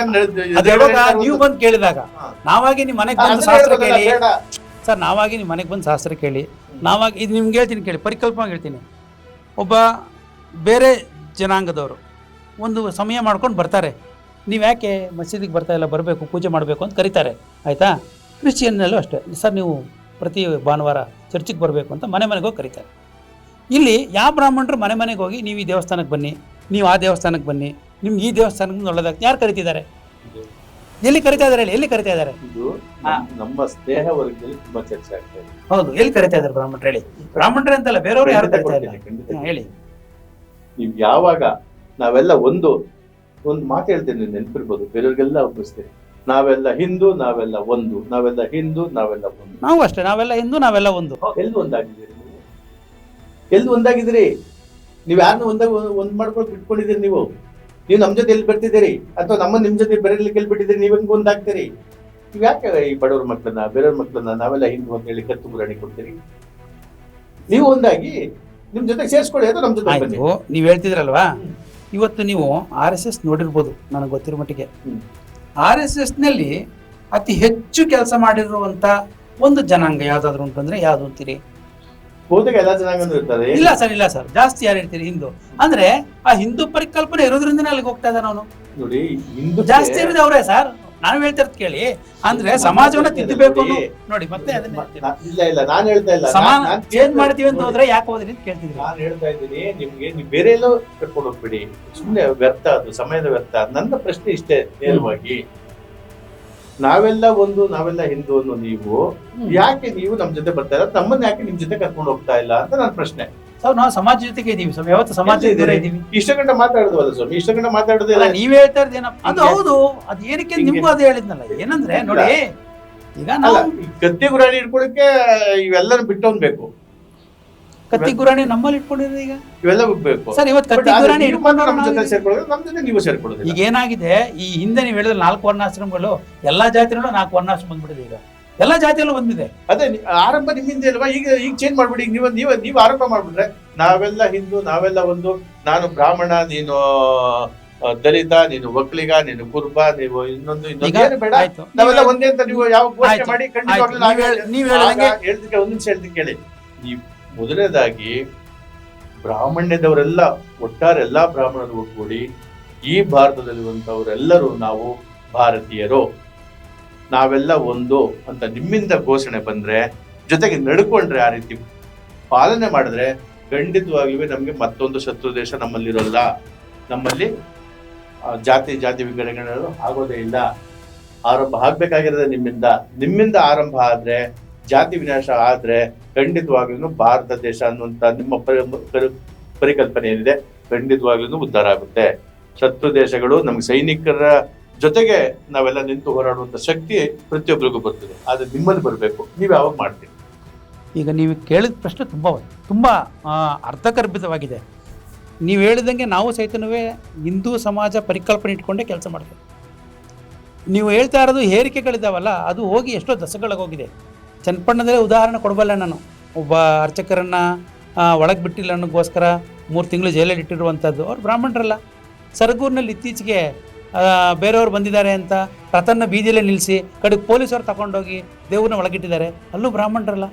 ನೀವು ಬಂದು ಕೇಳಿದಾಗ. ನಾವಾಗಿ ನಿಮ್ಮ ಮನೆಗೆ ಬಂದು ಶಾಸ್ತ್ರ ಕೇಳಿ. ಸರ್ ನಾವಾಗಿ ನಿಮ್ಮ ಮನೆಗೆ ಬಂದು ಶಾಸ್ತ್ರ ಕೇಳಿ. ನಾವಾಗಿ ಇದು ನಿಮ್ಗೆ ಹೇಳ್ತೀನಿ ಕೇಳಿ ಪರಿಕಲ್ಪನೆ ಹೇಳ್ತೀನಿ. ಒಬ್ಬ ಬೇರೆ ಜನಾಂಗದವರು ಒಂದು ಸಮಯ ಮಾಡ್ಕೊಂಡು ಬರ್ತಾರೆ. ನೀವು ಯಾಕೆ ಮಸೀದಿಗೆ ಬರ್ತಾ ಇಲ್ಲ ಬರಬೇಕು ಪೂಜೆ ಮಾಡಬೇಕು ಅಂತ ಕರೀತಾರೆ ಆಯಿತಾ? ಕ್ರಿಶ್ಚಿಯನ್ನಲ್ಲೂ ಅಷ್ಟೇ. ಸರ್ ನೀವು ಪ್ರತಿ ಭಾನುವಾರ ಚರ್ಚಿಗೆ ಬರಬೇಕು ಅಂತ ಮನೆ ಮನೆಗೆ ಹೋಗಿ ಕರೀತಾರೆ. ಇಲ್ಲಿ ಯಾವ ಬ್ರಾಹ್ಮಣರು ಮನೆ ಮನೆಗೆ ಹೋಗಿ ನೀವು ಈ ದೇವಸ್ಥಾನಕ್ಕೆ ಬನ್ನಿ ನೀವು ಆ ದೇವಸ್ಥಾನಕ್ಕೆ ಬನ್ನಿ ನಿಮ್ಗೆ ಈ ದೇವಸ್ಥಾನಕ್ಕೆ ಒಳ್ಳೆದಾಗ್ತದೆ ಯಾರು ಕರಿತಿದ್ದಾರೆ? ಎಲ್ಲಿ ಕರಿತಾ ಇದಾರೆ ಹೇಳಿ ಎಲ್ಲಿ ಕರಿತಾ ಇದ್ದಾರೆ ಇದು ನಮ್- ನಮ್ಮ ಸ್ನೇಹ ವರ್ಗದಲ್ಲಿ ತುಂಬಾ ಚರ್ಚೆ ಆಗ್ತಾ ಇದೆ. ಹೌದು ಎಲ್ಲಿ ಕರಿತಾ ಇದ್ದಾರೆ ಬ್ರಾಹ್ಮಣರು ಹೇಳಿ. ಬ್ರಾಹ್ಮಣರೇ ಅಂತಲ್ಲ ಬೇರೆಯವರು ಯಾರು ಕರಿತಾ ಹ್ಮ್, ಹೇಳಿ. ನೀವು ಯಾವಾಗ ನಾವೆಲ್ಲ ಒಂದು ಒಂದು ಮಾತು ಹೇಳ್ತೀನಿ ನೆನಪಿರ್ಬೋದು ಬೇರೆಯವ್ರಿಗೆಲ್ಲ ಒಪ್ಪಿಸ್ತೇನೆ. ನಾವೆಲ್ಲ ಹಿಂದೂ ನಾವೆಲ್ಲ ಒಂದು ನಾವೆಲ್ಲ ಹಿಂದೂ ನಾವೆಲ್ಲ ಒಂದು. ನಾವು ಅಷ್ಟೇ ನಾವೆಲ್ಲ ಹಿಂದೂ ನಾವೆಲ್ಲ ಒಂದು. ಎಲ್ಲಿ ಒಂದಾಗಿದ್ದೀರಿ ನೀವು? ಎಲ್ಲಿ ಒಂದಾಗಿದ್ದೀರಿ? ನೀವು ಯಾರನ್ನ ಒಂದಾಗ ಒಂದ್ ಮಾಡ್ಕೊಂಡು ಬಿಟ್ಕೊಂಡಿದ್ದೀರಿ ನೀವು? ನೀವು ನಮ್ಮ ಜೊತೆ ಎಲ್ಲಿ ಬರ್ತಿದ್ದೀರಿ? ಅಥವಾ ನಮ್ಮ ನಿಮ್ಮ ಜೊತೆ ಬೆರೆಯಲಿಕ್ಕೆ ಎಲ್ಲಿ ಬಿಟ್ಟಿದ್ದೀರಿ? ನೀವು ಹೆಂಗ್ ಒಂದಾಗ್ತೀರಿ? ನೀವು ಯಾಕೆ ಈ ಬಡವ್ರ ಮಕ್ಕಳನ್ನ ಬೇರೆಯವ್ರ ಮಕ್ಕಳನ್ನ ನಾವೆಲ್ಲ ಹಿಂದೂ ಅಂತ ಹೇಳಿ ಕತ್ತು ಕೊಡ್ತೀರಿ? ನೀವು ಒಂದಾಗಿ ನಿಮ್ ಜೊತೆ ಸೇರಿಸ್ಕೊಳ್ಳಿ ಅದು ನಮ್ ಜೊತೆ ಬನ್ನಿ. ಆಯ್ತು ನೀವು ಹೇಳ್ತಿದ್ರಲ್ವಾ? ಇವತ್ತು ನೀವು ಆರ್ ಎಸ್ ಎಸ್ ನೋಡಿರ್ಬೋದು ನನಗೆ ಗೊತ್ತಿರೋ ಮಟ್ಟಿಗೆ. ಆರ್ ಎಸ್ ಎಸ್ನಲ್ಲಿ ಅತಿ ಹೆಚ್ಚು ಕೆಲಸ ಮಾಡಿರುವಂತ ಒಂದು ಜನಾಂಗ ಯಾವ್ದಾದ್ರು ಅಂತಂದ್ರೆ ಯಾವ್ದು ಅಂತೀರಿ? ಹೋದಾಗ ಎಲ್ಲಾ ಜನಾಂಗನೂ ಇರ್ತಾರೆ. ಇಲ್ಲ ಸರ್ ಇಲ್ಲ ಸರ್ ಜಾಸ್ತಿ ಯಾರು ಇರ್ತೀರಿ ಹಿಂದೂ? ಅಂದ್ರೆ ಆ ಹಿಂದೂ ಪರಿಕಲ್ಪನೆ ಇರೋದ್ರಿಂದನೇ ಅಲ್ಲಿಗೆ ಹೋಗ್ತಾ ಇದ್ದಾನೆ ಅವನು. ನೋಡಿ ಹಿಂದೂ ಜಾಸ್ತಿ ಇರೋದು ಅವರೇ ಸರ್. ನಾನು ಹೇಳ್ತಿರೋದು ಕೇಳಿ. ಅಂದ್ರೆ ಸಮಾಜವನ್ನ ತಿದ್ದಬೇಕು ನೋಡಿ ಮತ್ತೆ ಅದನ್ನ ಇಲ್ಲ ಇಲ್ಲ ನಾನು ಹೇಳ್ತಾ ಇಲ್ಲ. ಸಮಾನ ಚೇಂಜ್ ಮಾಡ್ತೀವಿ ಅಂತ ಹೋದ್ರೆ ಯಾಕೆ ಹೋದ್ರಿ ಅಂತ ಕೇಳ್ತಿದ್ರಿ. ನಾನು ಹೇಳ್ತಾ ಇದ್ದೀನಿ ನಿಮ್ಗೆ ನೀವು ಬೇರೆ ಎಲ್ಲೋ ಕರ್ಕೊಂಡು ಹೋಗ್ಬಿಡಿ. ಸುಮ್ನೆ ವ್ಯರ್ಥ ಅದು ಸಮಯದ ವ್ಯರ್ಥ. ನನ್ನ ಪ್ರಶ್ನೆ ಇಷ್ಟೇ ನೇರವಾಗಿ. ನಾವೆಲ್ಲ ಒಂದು ನಾವೆಲ್ಲ ಹಿಂದೂ ಅನ್ನೋ ನೀವು ಯಾಕೆ ನೀವು ನಮ್ ಜೊತೆ ಬರ್ತಾ ಇಲ್ಲ? ನಮ್ಮನ್ನ ಯಾಕೆ ನಿಮ್ ಜೊತೆ ಕರ್ಕೊಂಡು ಹೋಗ್ತಾ ಇಲ್ಲ ಅಂತ ನನ್ನ ಪ್ರಶ್ನೆ. ಸರ್ ನಾವು ಸಮಾಜ ಜೊತೆಗೆ ಇದೀವಿ ಸ್ವಾಮಿ. ಯಾವತ್ತು ಸಮಾಜ ದೂರ? ಇದೀವಿ. ಇಷ್ಟ ಗಂಟೆ ಅದು ಸ್ವಾಮಿ? ಇಷ್ಟ ಗಂಟೆ ಮಾತಾಡುದಿಲ್ಲ ನೀವ್ ಹೇಳ್ತಾ ಇರೋದು ಏನಪ್ಪ? ಅದು. ಹೌದು. ಅದು ಏನಕ್ಕೆ. ನಿಮ್ಗೂ ಅದು ಹೇಳಿದ್ನಲ್ಲ. ಏನಂದ್ರೆ ನೋಡಿ ಈಗ ನಾವು ಕತ್ತಿ ಗುರಾಣಿ ಇಟ್ಕೊಳಕ್ಕೆ ಇವೆಲ್ಲರೂ ಬಿಟ್ಟು ಬೇಕು. ಕತ್ತಿ ಗುರಾಣಿ ನಮ್ಮಲ್ಲಿ ಇಟ್ಕೊಂಡಿರೋದು ಈಗ? ಇವೆಲ್ಲ ಬೇಕು ಸರ್ ಇವತ್ತು ಕತ್ತಿ ಗುರಾಣಿ ಇಟ್ಕೊಂಡು ನಮ್ಮ ಜೊತೆ ಸೇರ್ಕೊಳ್ಳೋದು ನಮ್ಮ ಜೊತೆ ನೀವು ಸೇರ್ಕೊಳ್ಳೋದಿಲ್ಲ. ಈಗ ಏನಾಗಿದೆ ಈ ಹಿಂದೆ ನೀವು ಹೇಳಿದ್ರೆ ನಾಲ್ಕು ವರ್ಣಾಶ್ರಮಗಳು ಎಲ್ಲಾ ಜಾತಿನಲ್ಲೂ ನಾಲ್ಕು ವರ್ಣಾಶ್ರಮ ಬಂದ್ಬಿಟ್ಟಿದೆ ಈಗ. ಎಲ್ಲಾ ಜಾತಿಯಲ್ಲೂ ಬಂದಿದೆ. ಅದೇ ಆರಂಭ ನಿಮ್ಮಿಂದ ಇಲ್ವಾ ಈಗ ಈಗ ಚೇಂಜ್ ಮಾಡ್ಬಿಡಿ. ಈಗ ನೀವು ನೀವು ನೀವು ಆರಂಭ ಮಾಡ್ಬಿಟ್ರೆ ನಾವೆಲ್ಲ ಹಿಂದೂ ನಾವೆಲ್ಲ ಒಂದು. ನಾನು ಬ್ರಾಹ್ಮಣ ನೀನು ದಲಿತ ನೀನು ಒಕ್ಕಲಿಗ ನೀನು ಕುರುಬ ನೀವು ಇನ್ನೊಂದು ಇನ್ನೊಂದು. ಬೇಡ. ನಾವೆಲ್ಲ ಒಂದೇ ಅಂತ ನೀವು ಯಾವ ಘೋಷಣೆ ಮಾಡಿ. ಖಂಡಿತವಾಗ್ಲೂ ಒಂದ್ ನಿಮಿಷ ಹೇಳ್ತೀನಿ ಕೇಳಿ. ನೀವು ಮೊದಲನೇದಾಗಿ ಬ್ರಾಹ್ಮಣ್ಯದವರೆಲ್ಲ ಒಟ್ಟಾರೆ ಎಲ್ಲಾ ಬ್ರಾಹ್ಮಣರು ಒಗ್ಗೂಡಿ ಈ ಭಾರತದಲ್ಲಿರುವಂತವರೆಲ್ಲರೂ ನಾವು ಭಾರತೀಯರು. ನಾವೆಲ್ಲ ಒಂದು ಅಂತ ನಿಮ್ಮಿಂದ ಘೋಷಣೆ ಬಂದ್ರೆ, ಜೊತೆಗೆ ನಡ್ಕೊಂಡ್ರೆ ಆ ರೀತಿ ಪಾಲನೆ ಮಾಡಿದ್ರೆ ಖಂಡಿತವಾಗಿಯೂ ನಮಗೆ ಮತ್ತೊಂದು ಶತ್ರು ದೇಶ ನಮ್ಮಲ್ಲಿರೋಲ್ಲ. ನಮ್ಮಲ್ಲಿ ಜಾತಿ ಜಾತಿ ವಿಂಗಡಣೆಗಳು ಆಗೋದೇ ಇಲ್ಲ. ಆರಂಭ ಆಗ್ಬೇಕಾಗಿರೋದೇ ನಿಮ್ಮಿಂದ. ನಿಮ್ಮಿಂದ ಆರಂಭ ಆದ್ರೆ, ಜಾತಿ ವಿನಾಶ ಆದ್ರೆ ಖಂಡಿತವಾಗ್ಲೂ ಭಾರತ ದೇಶ ಅನ್ನುವಂತ ನಿಮ್ಮ ಪರಿ- ಪರಿ- ಪರಿಕಲ್ಪನೆ ಏನಿದೆ ಖಂಡಿತವಾಗ್ಲೂ ಉದ್ಧಾರ ಆಗುತ್ತೆ. ಶತ್ರು ದೇಶಗಳು ನಮ್ಗೆ ಸೈನಿಕರ ಜೊತೆಗೆ ನಾವೆಲ್ಲ ನಿಂತು ಹೋರಾಡುವಂತ ಶಕ್ತಿ ಪ್ರತಿಯೊಬ್ಬರಿಗೂ ಬರ್ತದೆ ಆದ್ರೆ ನಿಮ್ಮಲ್ಲಿ ಬರಬೇಕು. ನೀವು ಯಾವಾಗ ಮಾಡ್ತೀರಿ? ಈಗ ನೀವು ಕೇಳಿದ ಪ್ರಶ್ನೆ ತುಂಬ ತುಂಬ ಅರ್ಥಗರ್ಭಿತವಾಗಿದೆ. ನೀವು ಹೇಳಿದಂಗೆ ನಾವು ಸಹಿತನೂ ಹಿಂದೂ ಸಮಾಜ ಪರಿಕಲ್ಪನೆ ಇಟ್ಕೊಂಡೇ ಕೆಲಸ ಮಾಡ್ತೀವಿ. ನೀವು ಹೇಳ್ತಾ ಇರೋದು ಹೇರಿಕೆಗಳಿದಾವಲ್ಲ, ಅದು ಹೋಗಿ ಎಷ್ಟೋ ಹೋಗಿದೆ. ಚನ್ನಪಟ್ಟಣದಲ್ಲೇ ಉದಾಹರಣೆ ಕೊಡಬಲ್ಲ ನಾನು. ಒಬ್ಬ ಅರ್ಚಕರನ್ನು ಒಳಗೆ ಬಿಟ್ಟಿಲ್ಲ ಅನ್ನೋಕ್ಕೋಸ್ಕರ ಮೂರು ತಿಂಗಳು ಜೈಲಲ್ಲಿ ಇಟ್ಟಿರುವಂಥದ್ದು ಅವ್ರು ಬ್ರಾಹ್ಮಣರಲ್ಲ. ಸರಗೂರಿನಲ್ಲಿ ಇತ್ತೀಚೆಗೆ ಬೇರೆಯವ್ರು ಬಂದಿದ್ದಾರೆ ಅಂತ ರಥನ ಬೀದಿಯಲ್ಲೇ ನಿಲ್ಲಿಸಿ ಕಡೆಗೆ ಪೊಲೀಸರು ತಗೊಂಡೋಗಿ ದೇವ್ರನ್ನ ಒಳಗಿಟ್ಟಿದ್ದಾರೆ. ಅಲ್ಲೂ ಬ್ರಾಹ್ಮಣರಲ್ಲ.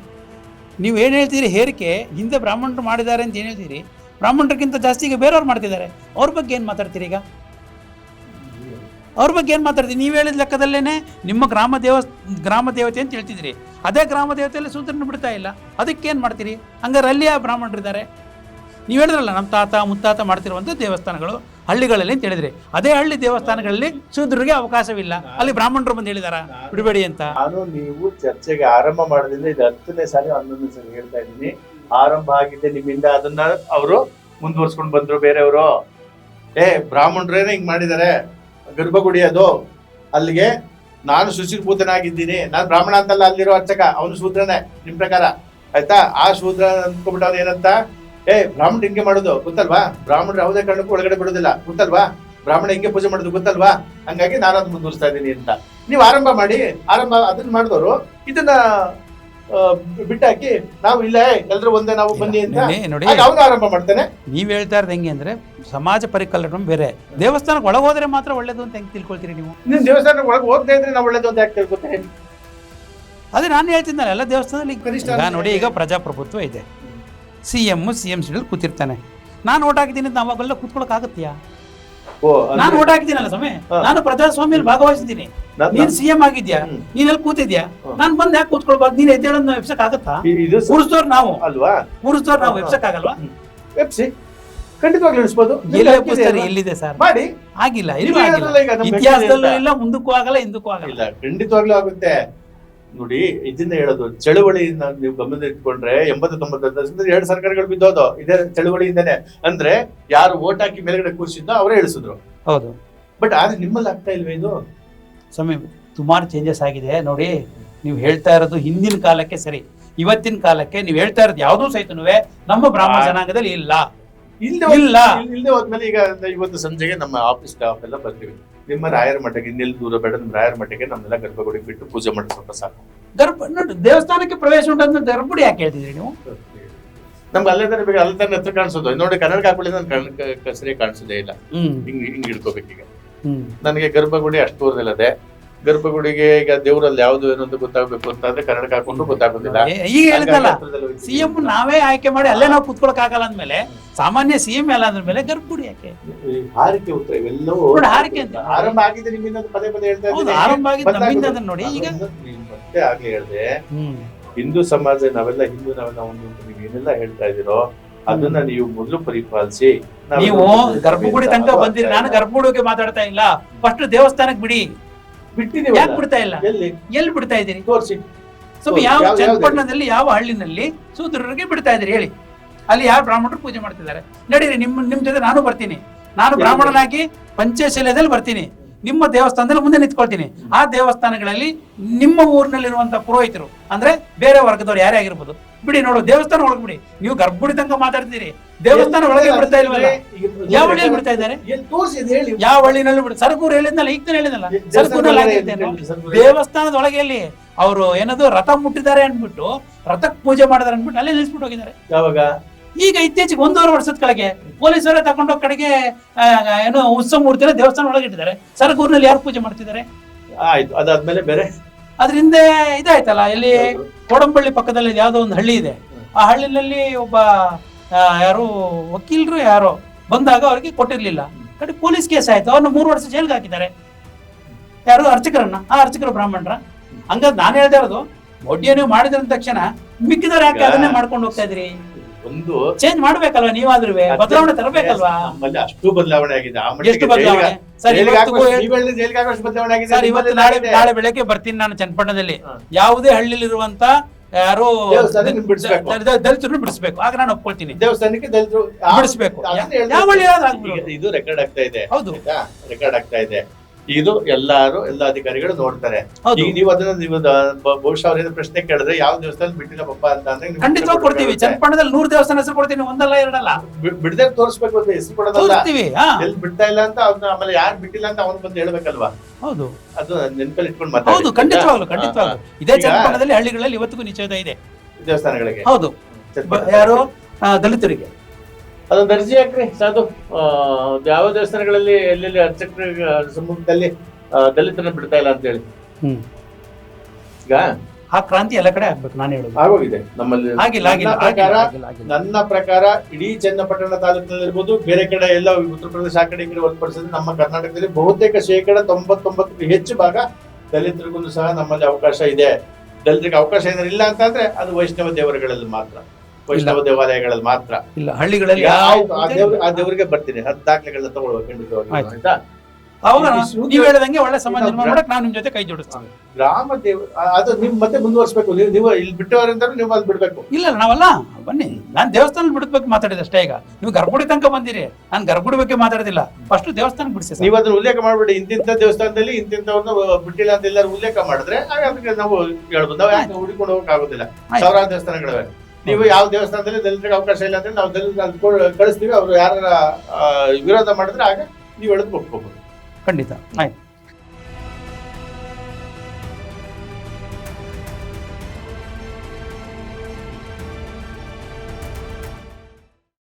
ನೀವು ಏನು ಹೇಳ್ತೀರಿ? ಹೇರಿಕೆ, ಹಿಂದೆ ಬ್ರಾಹ್ಮಣರು ಮಾಡಿದ್ದಾರೆ ಅಂತ ಏನು ಹೇಳ್ತೀರಿ? ಬ್ರಾಹ್ಮಣರಿಗಿಂತ ಜಾಸ್ತಿ ಈಗ ಬೇರೆಯವ್ರು ಮಾಡ್ತಿದ್ದಾರೆ. ಅವ್ರ ಬಗ್ಗೆ ಏನು ಮಾತಾಡ್ತೀರಿ ಈಗ? ಅವ್ರ ಬಗ್ಗೆ ಏನು ಮಾತಾಡ್ತೀರಿ? ನೀವು ಹೇಳಿದ ಲೆಕ್ಕದಲ್ಲೇ ನಿಮ್ಮ ಗ್ರಾಮ ದೇವ, ಗ್ರಾಮ ದೇವತೆ ಅಂತ ಹೇಳ್ತಿದ್ರಿ. ಅದೇ ಗ್ರಾಮ ದೇವತೆಯಲ್ಲಿ ಸೂತ್ರನ ಬಿಡ್ತಾ ಇಲ್ಲ. ಅದಕ್ಕೆ ಏನು ಮಾಡ್ತೀರಿ? ಹಂಗಾರೆ ಅಲ್ಲಿ ಆ ಬ್ರಾಹ್ಮಣರಿದ್ದಾರೆ. ನೀವು ಹೇಳಿದ್ರಲ್ಲ ನಮ್ಮ ತಾತ, ಮುತ್ತಾತ ಮಾಡ್ತಿರುವಂಥ ದೇವಸ್ಥಾನಗಳು. ಹಳ್ಳಿಗಳಲ್ಲಿ ಅಂತ ಹೇಳಿದ್ರೆ. ಅದೇ ಹಳ್ಳಿ ದೇವಸ್ಥಾನಗಳಲ್ಲಿ ಶೂದ್ರಿಗೆ ಅವಕಾಶವಿಲ್ಲ. ಅಲ್ಲಿ ಬ್ರಾಹ್ಮಣರು ಬಂದು ಹೇಳಿದಾರ, ಬಿಡಬೇಡಿ ಅಂತ. ನಾನು ನೀವು ಚರ್ಚೆಗೆ ಆರಂಭ ಮಾಡೋದ್ರಿಂದ ಇದು ಹತ್ತನೇ ಸಾರಿ, ಹನ್ನೊಂದನೇ ಸಾರಿ ಹೇಳ್ತಾ ಇದ್ದೀನಿ. ಆರಂಭ ಆಗಿದೆ ನಿಮ್ಮಿಂದ, ಅದನ್ನ ಅವರು ಮುಂದುವರ್ಸ್ಕೊಂಡು ಬಂದ್ರು ಬೇರೆಯವರು. ಏ, ಬ್ರಾಹ್ಮಣರೇನೆ ಹಿಂಗ್ ಮಾಡಿದ್ದಾರೆ ಗರ್ಭಗುಡಿ ಅದು. ಅಲ್ಲಿಗೆ ನಾನು ಶುಚಿರ್ಭೂತನಾಗಿದ್ದೀನಿ. ನಾನು ಬ್ರಾಹ್ಮಣ ಅಂತಲ್ಲ, ಅಲ್ಲಿರೋ ಅರ್ಚಕ, ಅವನು ಶೂದ್ರನೇ, ನಿಮ್ ಪ್ರಕಾರ. ಆಯ್ತಾ? ಆ ಶೂದ್ರ ಅಂದ್ಕೊಂಡ್ಬಿಟ್ಟು ಏನಂತ? ಏ ಬ್ರಾಹ್ಮಣ ಹಿಂಗೆ ಮಾಡೋದು ಗೊತ್ತಲ್ವಾ? ಬ್ರಾಹ್ಮಣರು ಯಾವುದೇ ಕಾರಣಕ್ಕೂ ಒಳಗಡೆ ಬಿಡೋದಿಲ್ಲ ಗೊತ್ತಲ್ವಾ? ಬ್ರಾಹ್ಮಣ ಹಿಂಗೆ ಪೂಜೆ ಮಾಡೋದು ಗೊತ್ತಲ್ವಾ? ಹಂಗಾಗಿ ನಾನು ಅದು ಮುಂದುವರಿಸ್ತಾ ಇದ್ದೀನಿ ಅಂತ. ನೀವು ಆರಂಭ ಮಾಡಿ ಆರಂಭ ಅದನ್ನ ಮಾಡಿದವರು ಇದನ್ನ ಬಿಟ್ಟಾಕಿ ನಾವು ಇಲ್ಲ ಎಲ್ಲರೂ ಒಂದೇ ನಾವು ಬನ್ನಿ ಅಂತ. ನೋಡಿ, ಅವನು ಆರಂಭ ಮಾಡ್ತಾನೆ. ನೀವು ಹೇಳ್ತಾ ಇರೋದು ಹೆಂಗೆ ಅಂದ್ರೆ ಸಮಾಜ ಪರಿಕಲ್ಪನೆ ಬೇರೆ. ದೇವಸ್ಥಾನಕ್ಕೆ ಒಳಗೆ ಹೋದ್ರೆ ಮಾತ್ರ ಒಳ್ಳೇದು ಅಂತ ಹೆಂಗೆ ತಿಳ್ಕೊಳ್ತೀರಿ ನೀವು? ನೀವು ದೇವಸ್ಥಾನ ಒಳಗೆ ಹೋಗ್ತಾ ಇದ್ರೆ ನಾವು ಒಳ್ಳೇದು ಅಂತ ಯಾಕೆ ಅದೇ ನಾನು ಹೇಳ್ತಿದ್ದಲ್ಲ ಎಲ್ಲ ದೇವಸ್ಥಾನದಲ್ಲಿ ನೋಡಿ ಈಗ ಪ್ರಜಾಪ್ರಭುತ್ವ ಇದೆ. ಸಿ ಎಂ ಸಿ ಎಂ ಸಿಡಲ್ಲಿ ಕೂತಿರ್ತಾನೆ. ನಾನು ಓಟ್ ಹಾಕಿದ್ದೀನಿ ಅಂತ ಅವಾಗೆಲ್ಲ ಅಂದ್ರೆ ನಾನು ಓಟ್ ಹಾಕಿದ್ದೀನಲ್ಲ ಸ್ವಾಮಿ. ನಾನು ಪ್ರಜಾಸ್ವಾಮ್ಯಲ್ಲಿ ಭಾಗವಹಿಸಿದ್ದೀನಿ. ನಾನ್- ಸಿ ಎಂ ಆಗಿದ್ಯಾ. ನೀನ್ ಎಲ್ಲಿ ಕೂತಿದ್ಯಾ ನಾನ್ ಬಂದು ಯಾಕೆ ಕೂತ್ಕೊಳ್ಬಾರ್ದು? ನೀನ್ ಎದ್ದೇಳ ಎಪ್ಸಕ್ ಆಗತ್ತಾ? ಕೂರಿಸ್ದವ್ರು ನಾವು. ಅಲ್ವಾ? ಕೂರಿಸ್ದವ್ರು ನಾವು. ಎಪ್ಸಕ್ ಆಗಲ್ವಾ? ವೆಬ್ಸಿ ಖಂಡಿತವಾಗ್ಲೂ ಎಲ್ಲಿ ಎಲ್ಲಿದೆ ಸರ್? ಮಾಡಿ. ಆಗಿಲ್ಲ ನೀವು ಇತಿಹಾಸದಲ್ಲೂ ಇಲ್ಲ ಮುಂದಕ್ಕೂ ಆಗಲ್ಲ ಹಿಂದಕ್ಕೂ ಆಗಲ್ಲ. ಖಂಡಿತವಾಗ್ಲೂ ಆಗುತ್ತೆ. ನೋಡಿ ಇದನ್ನ ಹೇಳೋದು ಚಳುವಳಿಯಿಂದ ನೀವು ಗಮನ ಇಟ್ಕೊಂಡ್ರೆ ಎಂಬತ್ತು ತೊಂಬತ್ತು ಎರಡು ಸರ್ಕಾರಗಳು ಬಿದ್ದೋದು ಇದೇ ಚಳುವಳಿಯಿಂದನೇ. ಅಂದ್ರೆ ಯಾರು ಓಟ್ ಹಾಕಿ ಮೇಲ್ಗಡೆ ಕೂರಿಸಿದ್ದೋ ಅವರೇ ಇಳಿಸಿದ್ರು. ಹೌದು. ಬಟ್ ಆದ್ರೆ ನಿಮ್ಮಲ್ಲಿ ಆಗ್ತಾ ಇಲ್ವೇ ಇದು? ಸಮಯ ಸುಮಾರು ಚೇಂಜಸ್ ಆಗಿದೆ. ನೋಡಿ ನೀವು ಹೇಳ್ತಾ ಇರೋದು ಹಿಂದಿನ ಕಾಲಕ್ಕೆ ಸರಿ. ಇವತ್ತಿನ ಕಾಲಕ್ಕೆ ನೀವು ಹೇಳ್ತಾ ಇರೋದು ಯಾವುದೂ ಸಹಿತನೂ ನಮ್ಮ ಬ್ರಾಹ್ಮಣ ಜನಾಂಗದಲ್ಲಿ ಇಲ್ಲ. ಇಲ್ಲ. ಇಲ್ಲದೆ ಹೋದ್ಮೇಲೆ ಈಗ ಇವತ್ತು ಸಂಜೆಗೆ ನಮ್ಮ ಆಫೀಸ್ ಸ್ಟಾಫ್ ಎಲ್ಲ ಬರ್ತೀವಿ ನಿಮ್ಮ ರಾಯರ ಮಠಕ್ಕೆ ಇನ್ನೆಲ್ಲಿ ದೂರ ಬೇಡ ನಿಮ್ಮ ರಾಯರ ಮಠಕ್ಕೆ ನಮ್ಮೆಲ್ಲ ಗರ್ಭಗುಡಿಗೆ ಬಿಟ್ಟು ಪೂಜೆ ಮಾಡಿ ಸ್ವಲ್ಪ ಸಾಕು. ಗರ್ಭ ನೋಡಿ ದೇವಸ್ಥಾನಕ್ಕೆ ಪ್ರವೇಶ ಉಂಟಂತ ಗರ್ಭುಡಿ ಯಾಕೆ ಹೇಳ್ತಿದ್ರಿ ನೀವು? ನಮ್ಗೆ ಅಲ್ಲೇ ತಾನೆ ಬೇಕು ಅಲ್ಲೇ ತನ್ನ ಹತ್ರ ಕಾಣಿಸೋದು. ನೋಡಿ ಕನ್ನಡ ಹಾಕೊಳ್ಳಿ ನಾನು ಕನ್ನಡ ಸರಿಯಾಗಿ ಕಾಣಿಸೋದೇ ಇಲ್ಲ. ಹಿಂಗ್ ಹಿಂಗ್ ಹಿಡ್ಕೋಬೇಕೀಗ ನನಗೆ ಗರ್ಭಗುಡಿ ಅಷ್ಟು ದೂರದಲ್ಲದೆ ಗರ್ಭಗುಡಿಗೆ ಈಗ ದೇವರಲ್ಲಿ ಯಾವ್ದು ಏನು ಅಂತ ಗೊತ್ತಾಗ್ಬೇಕು ಅಂತ ಅಂದ್ರೆ ಕನ್ನಡಕ್ಕೆ ಹಾಕೊಂಡು ಗೊತ್ತಾಗೋದಿಲ್ಲ. ಈಗ ಹೇಳಿದಲ್ಲ ಹಂಗಾಗಿ ಸಿ ಎಂ ನಾವೇ ಆಯ್ಕೆ ಮಾಡಿ ಅಲ್ಲೇ ನಾವು ಕುತ್ಕೊಳಕ್ ಆಗಲ್ಲ ಅಂದ್ಮೇಲೆ ಸಾಮಾನ್ಯ ಸಿಎಂ ಅಲ್ಲ ಎಲ್ಲ ಅಂದ್ಮೇಲೆ ಗರ್ಭಗುಡಿ ಯಾಕೆ? ಹಾರಿಕೆ ಉತ್ತರ ಇವೆಲ್ಲವೂ ನೋಡಿ, ಹಾರಿಕೆ ಅಂತ. ಆರಂಭ ಆಗಿದೆ ನಿಮ್ಮಿಂದ ಪದೇ ಪದೇ ಹೇಳ್ತಾ ಹೌದು, ಇದ್ದೀನಿ. ಆರಂಭ ಆಗಿದೆ. ನಮ್ಮಿಂದ ಅದನ್ನ ನೋಡಿ, ಈಗ- ಮತ್ತೆ ಆಗ್ಲಿ ಹೇಳ್ದೆ. ಹಿಂದೂ ಸಮಾಜ ನಾವೆಲ್ಲ ಹಿಂದೂ ನಾವೆಲ್ಲ ಒಂದು ಅಂತ ನೀವು ಏನೆಲ್ಲ ಹೇಳ್ತಾ ಇದೀರೋ ಅದನ್ನ ನೀವು ಮೊದಲು ಪರಿಪಾಲಿಸಿ ನೀವು ಗರ್ಭಗುಡಿ ತನಕ ಬಂದಿರಿ. ನಾನು ಗರ್ಭಗುಡಿಗೆ ಮಾತಾಡ್ತಾ ಇಲ್ಲ. ಫಸ್ಟ್ ದೇವಸ್ಥಾನಕ್ಕೆ ಬಿಡಿ. ಬಿಟ್ಟಿದೀವಿ ಯಾಕೆ ಬಿಡ್ತಾ ಇಲ್ಲ? ಎಲ್ಲಿ? ಎಲ್ಲಿ ಬಿಡ್ತಾ ಇದ್ದೀರಿ? ತೋರಿಸಿ. ಯಾವ ಚನ್ನಪಟ್ಟಣದಲ್ಲಿ ಯಾವ ಹಳ್ಳಿನಲ್ಲಿ ಸೂತ್ರರಿಗೆ ಬಿಡ್ತಾ ಇದ್ದೀರಿ? ಹೇಳಿ. ಅಲ್ಲಿ ಯಾವ ಬ್ರಾಹ್ಮಣರು ಪೂಜೆ ಮಾಡ್ತಿದ್ದಾರೆ? ನಡೀರಿ ನಿಮ್ಮ ನಿಮ್ ಜೊತೆ ನಾನು ಬರ್ತೀನಿ. ನಾನು? ಬ್ರಾಹ್ಮಣನಾಗಿ ಪಂಚಶೈಲದಲ್ಲಿ ಬರ್ತೀನಿ. ನಿಮ್ಮ ದೇವಸ್ಥಾನದಲ್ಲಿ ಮುಂದೆ ನಿಂತ್ಕೊಳ್ತೀನಿ. ಆ ದೇವಸ್ಥಾನಗಳಲ್ಲಿ ನಿಮ್ಮ ಊರಿನಲ್ಲಿರುವಂತ ಪುರೋಹಿತರು ಅಂದ್ರೆ ಬೇರೆ ವರ್ಗದವ್ರು ಯಾರೇ ಆಗಿರ್ಬೋದು ಬಿಡಿ ನೋಡು ದೇವಸ್ಥಾನ ಒಳಗೆ ಬಿಡಿ. ನೀವು ಗರ್ಭಗುಡಿ ತನಕ ಮಾತಾಡ್ತೀರಿ. ದೇವಸ್ಥಾನ ಒಳಗೆ ಬಿಡ್ತಾ ಇಲ್ವಲ್ಲ? ಯಾವ ಹಳ್ಳಿಯಲ್ಲಿ ಬಿಡ್ತಾ ಇದ್ದಾರೆ? ಯಾವ ಹಳ್ಳಿನಲ್ಲಿ ಬಿಡ ಸರ್ಗೂರು ಹೇಳಿದ್ನಲ್ಲ ಈಗ ಹೇಳಿದ್ನಲ್ಲ? ಎಲ್ಲಿ ದೇವಸ್ಥಾನದ ಒಳಗೆ ಎಲ್ಲಿ? ಅವರು ಏನದು ರಥ ಮುಟ್ಟಿದ್ದಾರೆ ಅಂದ್ಬಿಟ್ಟು ರಥಕ್ಕೆ ಪೂಜೆ ಮಾಡಿದಾರೆ ಅಂದ್ಬಿಟ್ಟು ಅಲ್ಲೇ ನಿಲ್ಸ್ಬಿಟ್ಟು ಹೋಗಿದ್ದಾರೆ. ಯಾವಾಗ? ಈಗ ಇತ್ತೀಚೆಗೆ ಒಂದೂವರೆ ವರ್ಷದ ಕೆಳಗೆ ಪೊಲೀಸರೇ ತಗೊಂಡೋಗ್ ಕಡೆಗೆ ಏನೋ ಉತ್ಸವ ಮೂರ್ತಿನ ದೇವಸ್ಥಾನ ಒಳಗೆ ಇಟ್ಟಿದ್ದಾರೆ. ಸರ್ಗೂರಿನಲ್ಲಿ ಯಾರು ಪೂಜೆ ಮಾಡ್ತಿದ್ದಾರೆ? ಆಯ್ತು ಅದಾದ್ಮೇಲೆ ಬೇರೆ? ಅದ್ರ ಹಿಂದೆ ಇದಾಯ್ತಲ್ಲ ಇಲ್ಲಿ ಕೋಡಂಬಳ್ಳಿ ಪಕ್ಕದಲ್ಲಿ ಯಾವುದೋ ಒಂದು ಹಳ್ಳಿ ಇದೆ. ಆ ಹಳ್ಳಿನಲ್ಲಿ ಒಬ್ಬ ಯಾರು ವಕೀಲರು ಯಾರೋ ಬಂದಾಗ ಅವ್ರಿಗೆ ಕೊಟ್ಟಿರ್ಲಿಲ್ಲ. ಕಡೆ ಪೊಲೀಸ್ ಕೇಸ್ ಆಯ್ತು ಅವ್ರನ್ನ ಮೂರು ವರ್ಷ ಜೈಲ್ಗೆ ಹಾಕಿದ್ದಾರೆ. ಯಾರು? ಅರ್ಚಕರನ್ನ. ಆ ಅರ್ಚಕರು ಬ್ರಾಹ್ಮಣರ. ಹಂಗಾದ್ ನಾನು ಹೇಳ್ತಾ ಇರೋದು ಒಡ್ಡಿಯ ನೀವು ಮಾಡಿದ್ರ ತಕ್ಷಣ ಮಿಕ್ಕಿದವ್ರು ಯಾಕೆ ಅದನ್ನೇ ಮಾಡ್ಕೊಂಡು ಹೋಗ್ತಾ ಇದ್ರಿ ಒಂದು ಚೇಂಜ್ ಮಾಡ್ಬೇಕಲ್ವಾ ನೀವಾದ್ರೂ ಬದಲಾವಣೆ ತರಬೇಕಲ್ವಾ? ನಮ್ಮಲ್ಲಿ ಅಷ್ಟು ಬದಲಾವಣೆ ಆಗಿದೆ. ಆ ಮಟ್ಟಿಗೆ ಎಷ್ಟು ಬದಲಾವಣೆ? ಸರ್ ಆಗಿದೆ. ಸರ್ ಇವತ್ತು ನಾಳೆ. ನಾಳೆ ಬೆಳಗ್ಗೆ ಬರ್ತೀನಿ ನಾನು ಚನ್ನಪಟ್ಟಣದಲ್ಲಿ. ಯಾವುದೇ ಹಳ್ಳಿಲಿರುವಂತ ಯಾರೋ ದಲಿತರು ಬಿಡಿಸ್ಬೇಕು. ಆಗ ನಾನು ಒಪ್ಕೊಳ್ತೀನಿ. ದೇವಸ್ಥಾನಕ್ಕೆ ದಲಿತರು ಬಿಡಿಸ್ಬೇಕು. ಯಾವ ಹಳ್ಳಿ ಇದು ರೆಕಾರ್ಡ್ ಆಗ್ತಾ ಇದೆ. ಹೌದು. ರೆಕಾರ್ಡ್ ಆಗ್ತಾ ಇದೆ. ಇದು ಎಲ್ಲಾರು ಎಲ್ಲ ಅಧಿಕಾರಿಗಳು ನೋಡ್ತಾರೆ. ಈಗ ನೀವು ಅದನ್ನ ನೀವು ಬಹುಶಃ ಅವ್ರೇನು ಪ್ರಶ್ನೆ ಕೇಳಿದ್ರೆ ಯಾವ ದೇವಸ್ಥಾನ ಬಿಟ್ಟಿಲ್ಲ ಪಪ್ಪ ಅಂತ ಅಂದ್ರೆ ಖಂಡಿತ ಕೊಡ್ತೀವಿ. ಚನ್ನಪಟ್ಟಣದಲ್ಲಿ ನೂರು ದೇವಸ್ಥಾನ ಹೆಸರು ಕೊಡ್ತೀನಿ ಒಂದಲ್ಲ ಎರಡಲ್ಲ. ಬಿಡದೆ ತೋರಿಸ್ಬೇಕು ಅಂತ ಹೆಸರು ಕೊಡೋದಲ್ಲ. ಎಲ್ಲಿ ಬಿಡ್ತಾ ಇಲ್ಲ ಅಂತ ಅವ್ನ ಆಮೇಲೆ ಯಾರು ಬಿಟ್ಟಿಲ್ಲ ಅಂತ ಅವ್ನು ಬಂದು ಹೇಳ್ಬೇಕಲ್ವಾ? ಹೌದು. ಅದು ನೆನಪಲ್ಲಿ ಇಟ್ಕೊಂಡು ಮಾತಾಡಿ. ಹೌದು ಖಂಡಿತವಾಗ್ಲು ಖಂಡಿತವಾಗ್ಲು. ಇದೇ ಚನ್ನಪಟ್ಟಣದಲ್ಲಿ ಹಳ್ಳಿಗಳಲ್ಲಿ ಇವತ್ತಿಗೂ ನಿಷೇಧ ಇದೆ. ದೇವಸ್ಥಾನಗಳಿಗೆ. ಹೌದು. ಯಾರು? ದಲಿತರಿಗೆ. ಅದೊಂದು ಅರ್ಜಿ ಹಾಕ್ರಿ. ಸಾಧು ಯಾವ ದೇವಸ್ಥಾನಗಳಲ್ಲಿ ಎಲ್ಲೆಲ್ಲಿ ಅರ್ಚಕರ ಸಮ್ಮುಖದಲ್ಲಿ ದಲಿತನ ದಲಿತರನ್ನ ಬಿಡ್ತಾ ಇಲ್ಲ ಅಂತ ಹೇಳಿ? ಈಗ? ಆ ಕ್ರಾಂತಿ ಎಲ್ಲ ಕಡೆ ಆಗ್ಬೇಕು ನಾನು ಹೇಳುದು. ಆಗೋಗಿದೆ. ನಮ್ಮಲ್ಲಿ ಆಗಿಲ್ಲ ಆಗಿಲ್ಲ ನನ್ನ ಪ್ರಕಾರ. ನನ್ನ ಇಡೀ ಚನ್ನಪಟ್ಟಣ ತಾಲೂಕಿನಲ್ಲಿ ಇರ್ಬೋದು ಬೇರೆ ಕಡೆ ಎಲ್ಲ ಉತ್ತರ ಪ್ರದೇಶ ಆ ಕಡೆ ಕಡೆ ಹೊರತುಪಡಿಸಿದ್ರೆ ನಮ್ಮ ಕರ್ನಾಟಕದಲ್ಲಿ ಬಹುತೇಕ ಶೇಕಡ ತೊಂಬತ್ತೊಂಬತ್ತು ಹೆಚ್ಚು ಭಾಗ ದಲಿತರಿಗೂ ಸಹ ನಮ್ಮಲ್ಲಿ ಅವಕಾಶ ಇದೆ. ದಲಿತರಿಗೆ ಅವಕಾಶ ಏನಾದ್ರು ಇಲ್ಲ ಅಂತಂದ್ರೆ ಅದು ವೈಷ್ಣವ ದೇವರುಗಳಲ್ಲಿ ಮಾತ್ರ. ವೈಷ್ಣವ ದೇವಾಲಯಗಳಲ್ಲಿ ಮಾತ್ರ. ಇಲ್ಲ ಹಳ್ಳಿಗಳಲ್ಲಿ ಯಾವ ಆ ದೇವ್ರ ಆ ದೇವರಿಗೆ ಬರ್ತೀನಿ. ಹತ್ತು ದಾಖಲೆಗಳನ್ನ ತಗೊಳ್ಬೇಕು ಖಂಡಿತವಾಗಿ ಆಯ್ತು. ಆಯ್ತಾ? ಅವಾಗ ನೀವು ಹೇಳ್ದಂಗೆ ಒಳ್ಳೆ ಸಮಾಜ ನಿರ್ಮಾಣ ಮಾಡಕ್ ನಾನು ನಿಮ್ ಜೊತೆ ಕೈ ಜೋಡಿಸ್ತೀನಿ. ಗ್ರಾಮ ದೇವ ಆ- ಅದು ನಿಮ್ ಮತ್ತೆ ಮುಂದುವರ್ಸ್ಬೇಕು. ನೀವು ನೀವು ಇಲ್ಲಿ ಬಿಟ್ಟವರಿಂದ ನೀವು ಅಲ್ಲಿ ಬಿಡ್ಬೇಕು. ಇಲ್ಲ ನಾವಲ್ಲ. ಬನ್ನಿ. ನಾನು ದೇವಸ್ಥಾನ ಬಿಡಬೇಕು ಮಾತಾಡಿದೆ ಅಷ್ಟೇ ಈಗ. ನೀವು ಗರ್ಭಗುಡಿ ತನಕ ಬಂದಿರಿ. ನಾನು ಗರ್ಭಗುಡಿ ಬಗ್ಗೆ ಮಾತಾಡೋದಿಲ್ಲ. ಫಸ್ಟ್ ದೇವಸ್ಥಾನ ಬಿಡಿಸಿ ಸರ್. ನೀವು ಅದನ್ನ ಉಲ್ಲೇಖ ಮಾಡ್ಬಿಡಿ. ಇಂತಿಂತ ದೇವಸ್ಥಾನದಲ್ಲಿ ಇಂತಿಂತವ್ರನ್ನ ಬಿಟ್ಟಿಲ್ಲ ಅಂತ ಎಲ್ಲರೂ ಉಲ್ಲೇಖ ಮಾಡಿದ್ರೆ ಆಗ ಅದಕ್ಕೆ ನಾವು ಹೇಳ್ಬೋದು. ನಾವು ಯಾಕೆ ಹುಡುಕೊಂಡು ಹೋಗಕ್ ಆಗೋದಿಲ್ಲ ಆಯ್ತು. ಸಾವಿರಾರು ದೇವಸ್ಥಾನಗಳಿವೆ. ನೀವು ಯಾವ ದೇವಸ್ಥಾನದಲ್ಲಿ ದಲಿತರಿಗೆ ಅವಕಾಶ ಇಲ್ಲ ಅಂದ್ರೆ ನಾವು ದಲಿತ ಕಳಿಸ್ತೀವಿ, ಅವರು ಯಾರ ವಿರೋಧ ಮಾಡಿದ್ರೆ ಆಗ ನೀವು ಎಳೆದು ಕೊಟ್ಕೋಬಹುದು ಖಂಡಿತ. ಆಯ್ತು.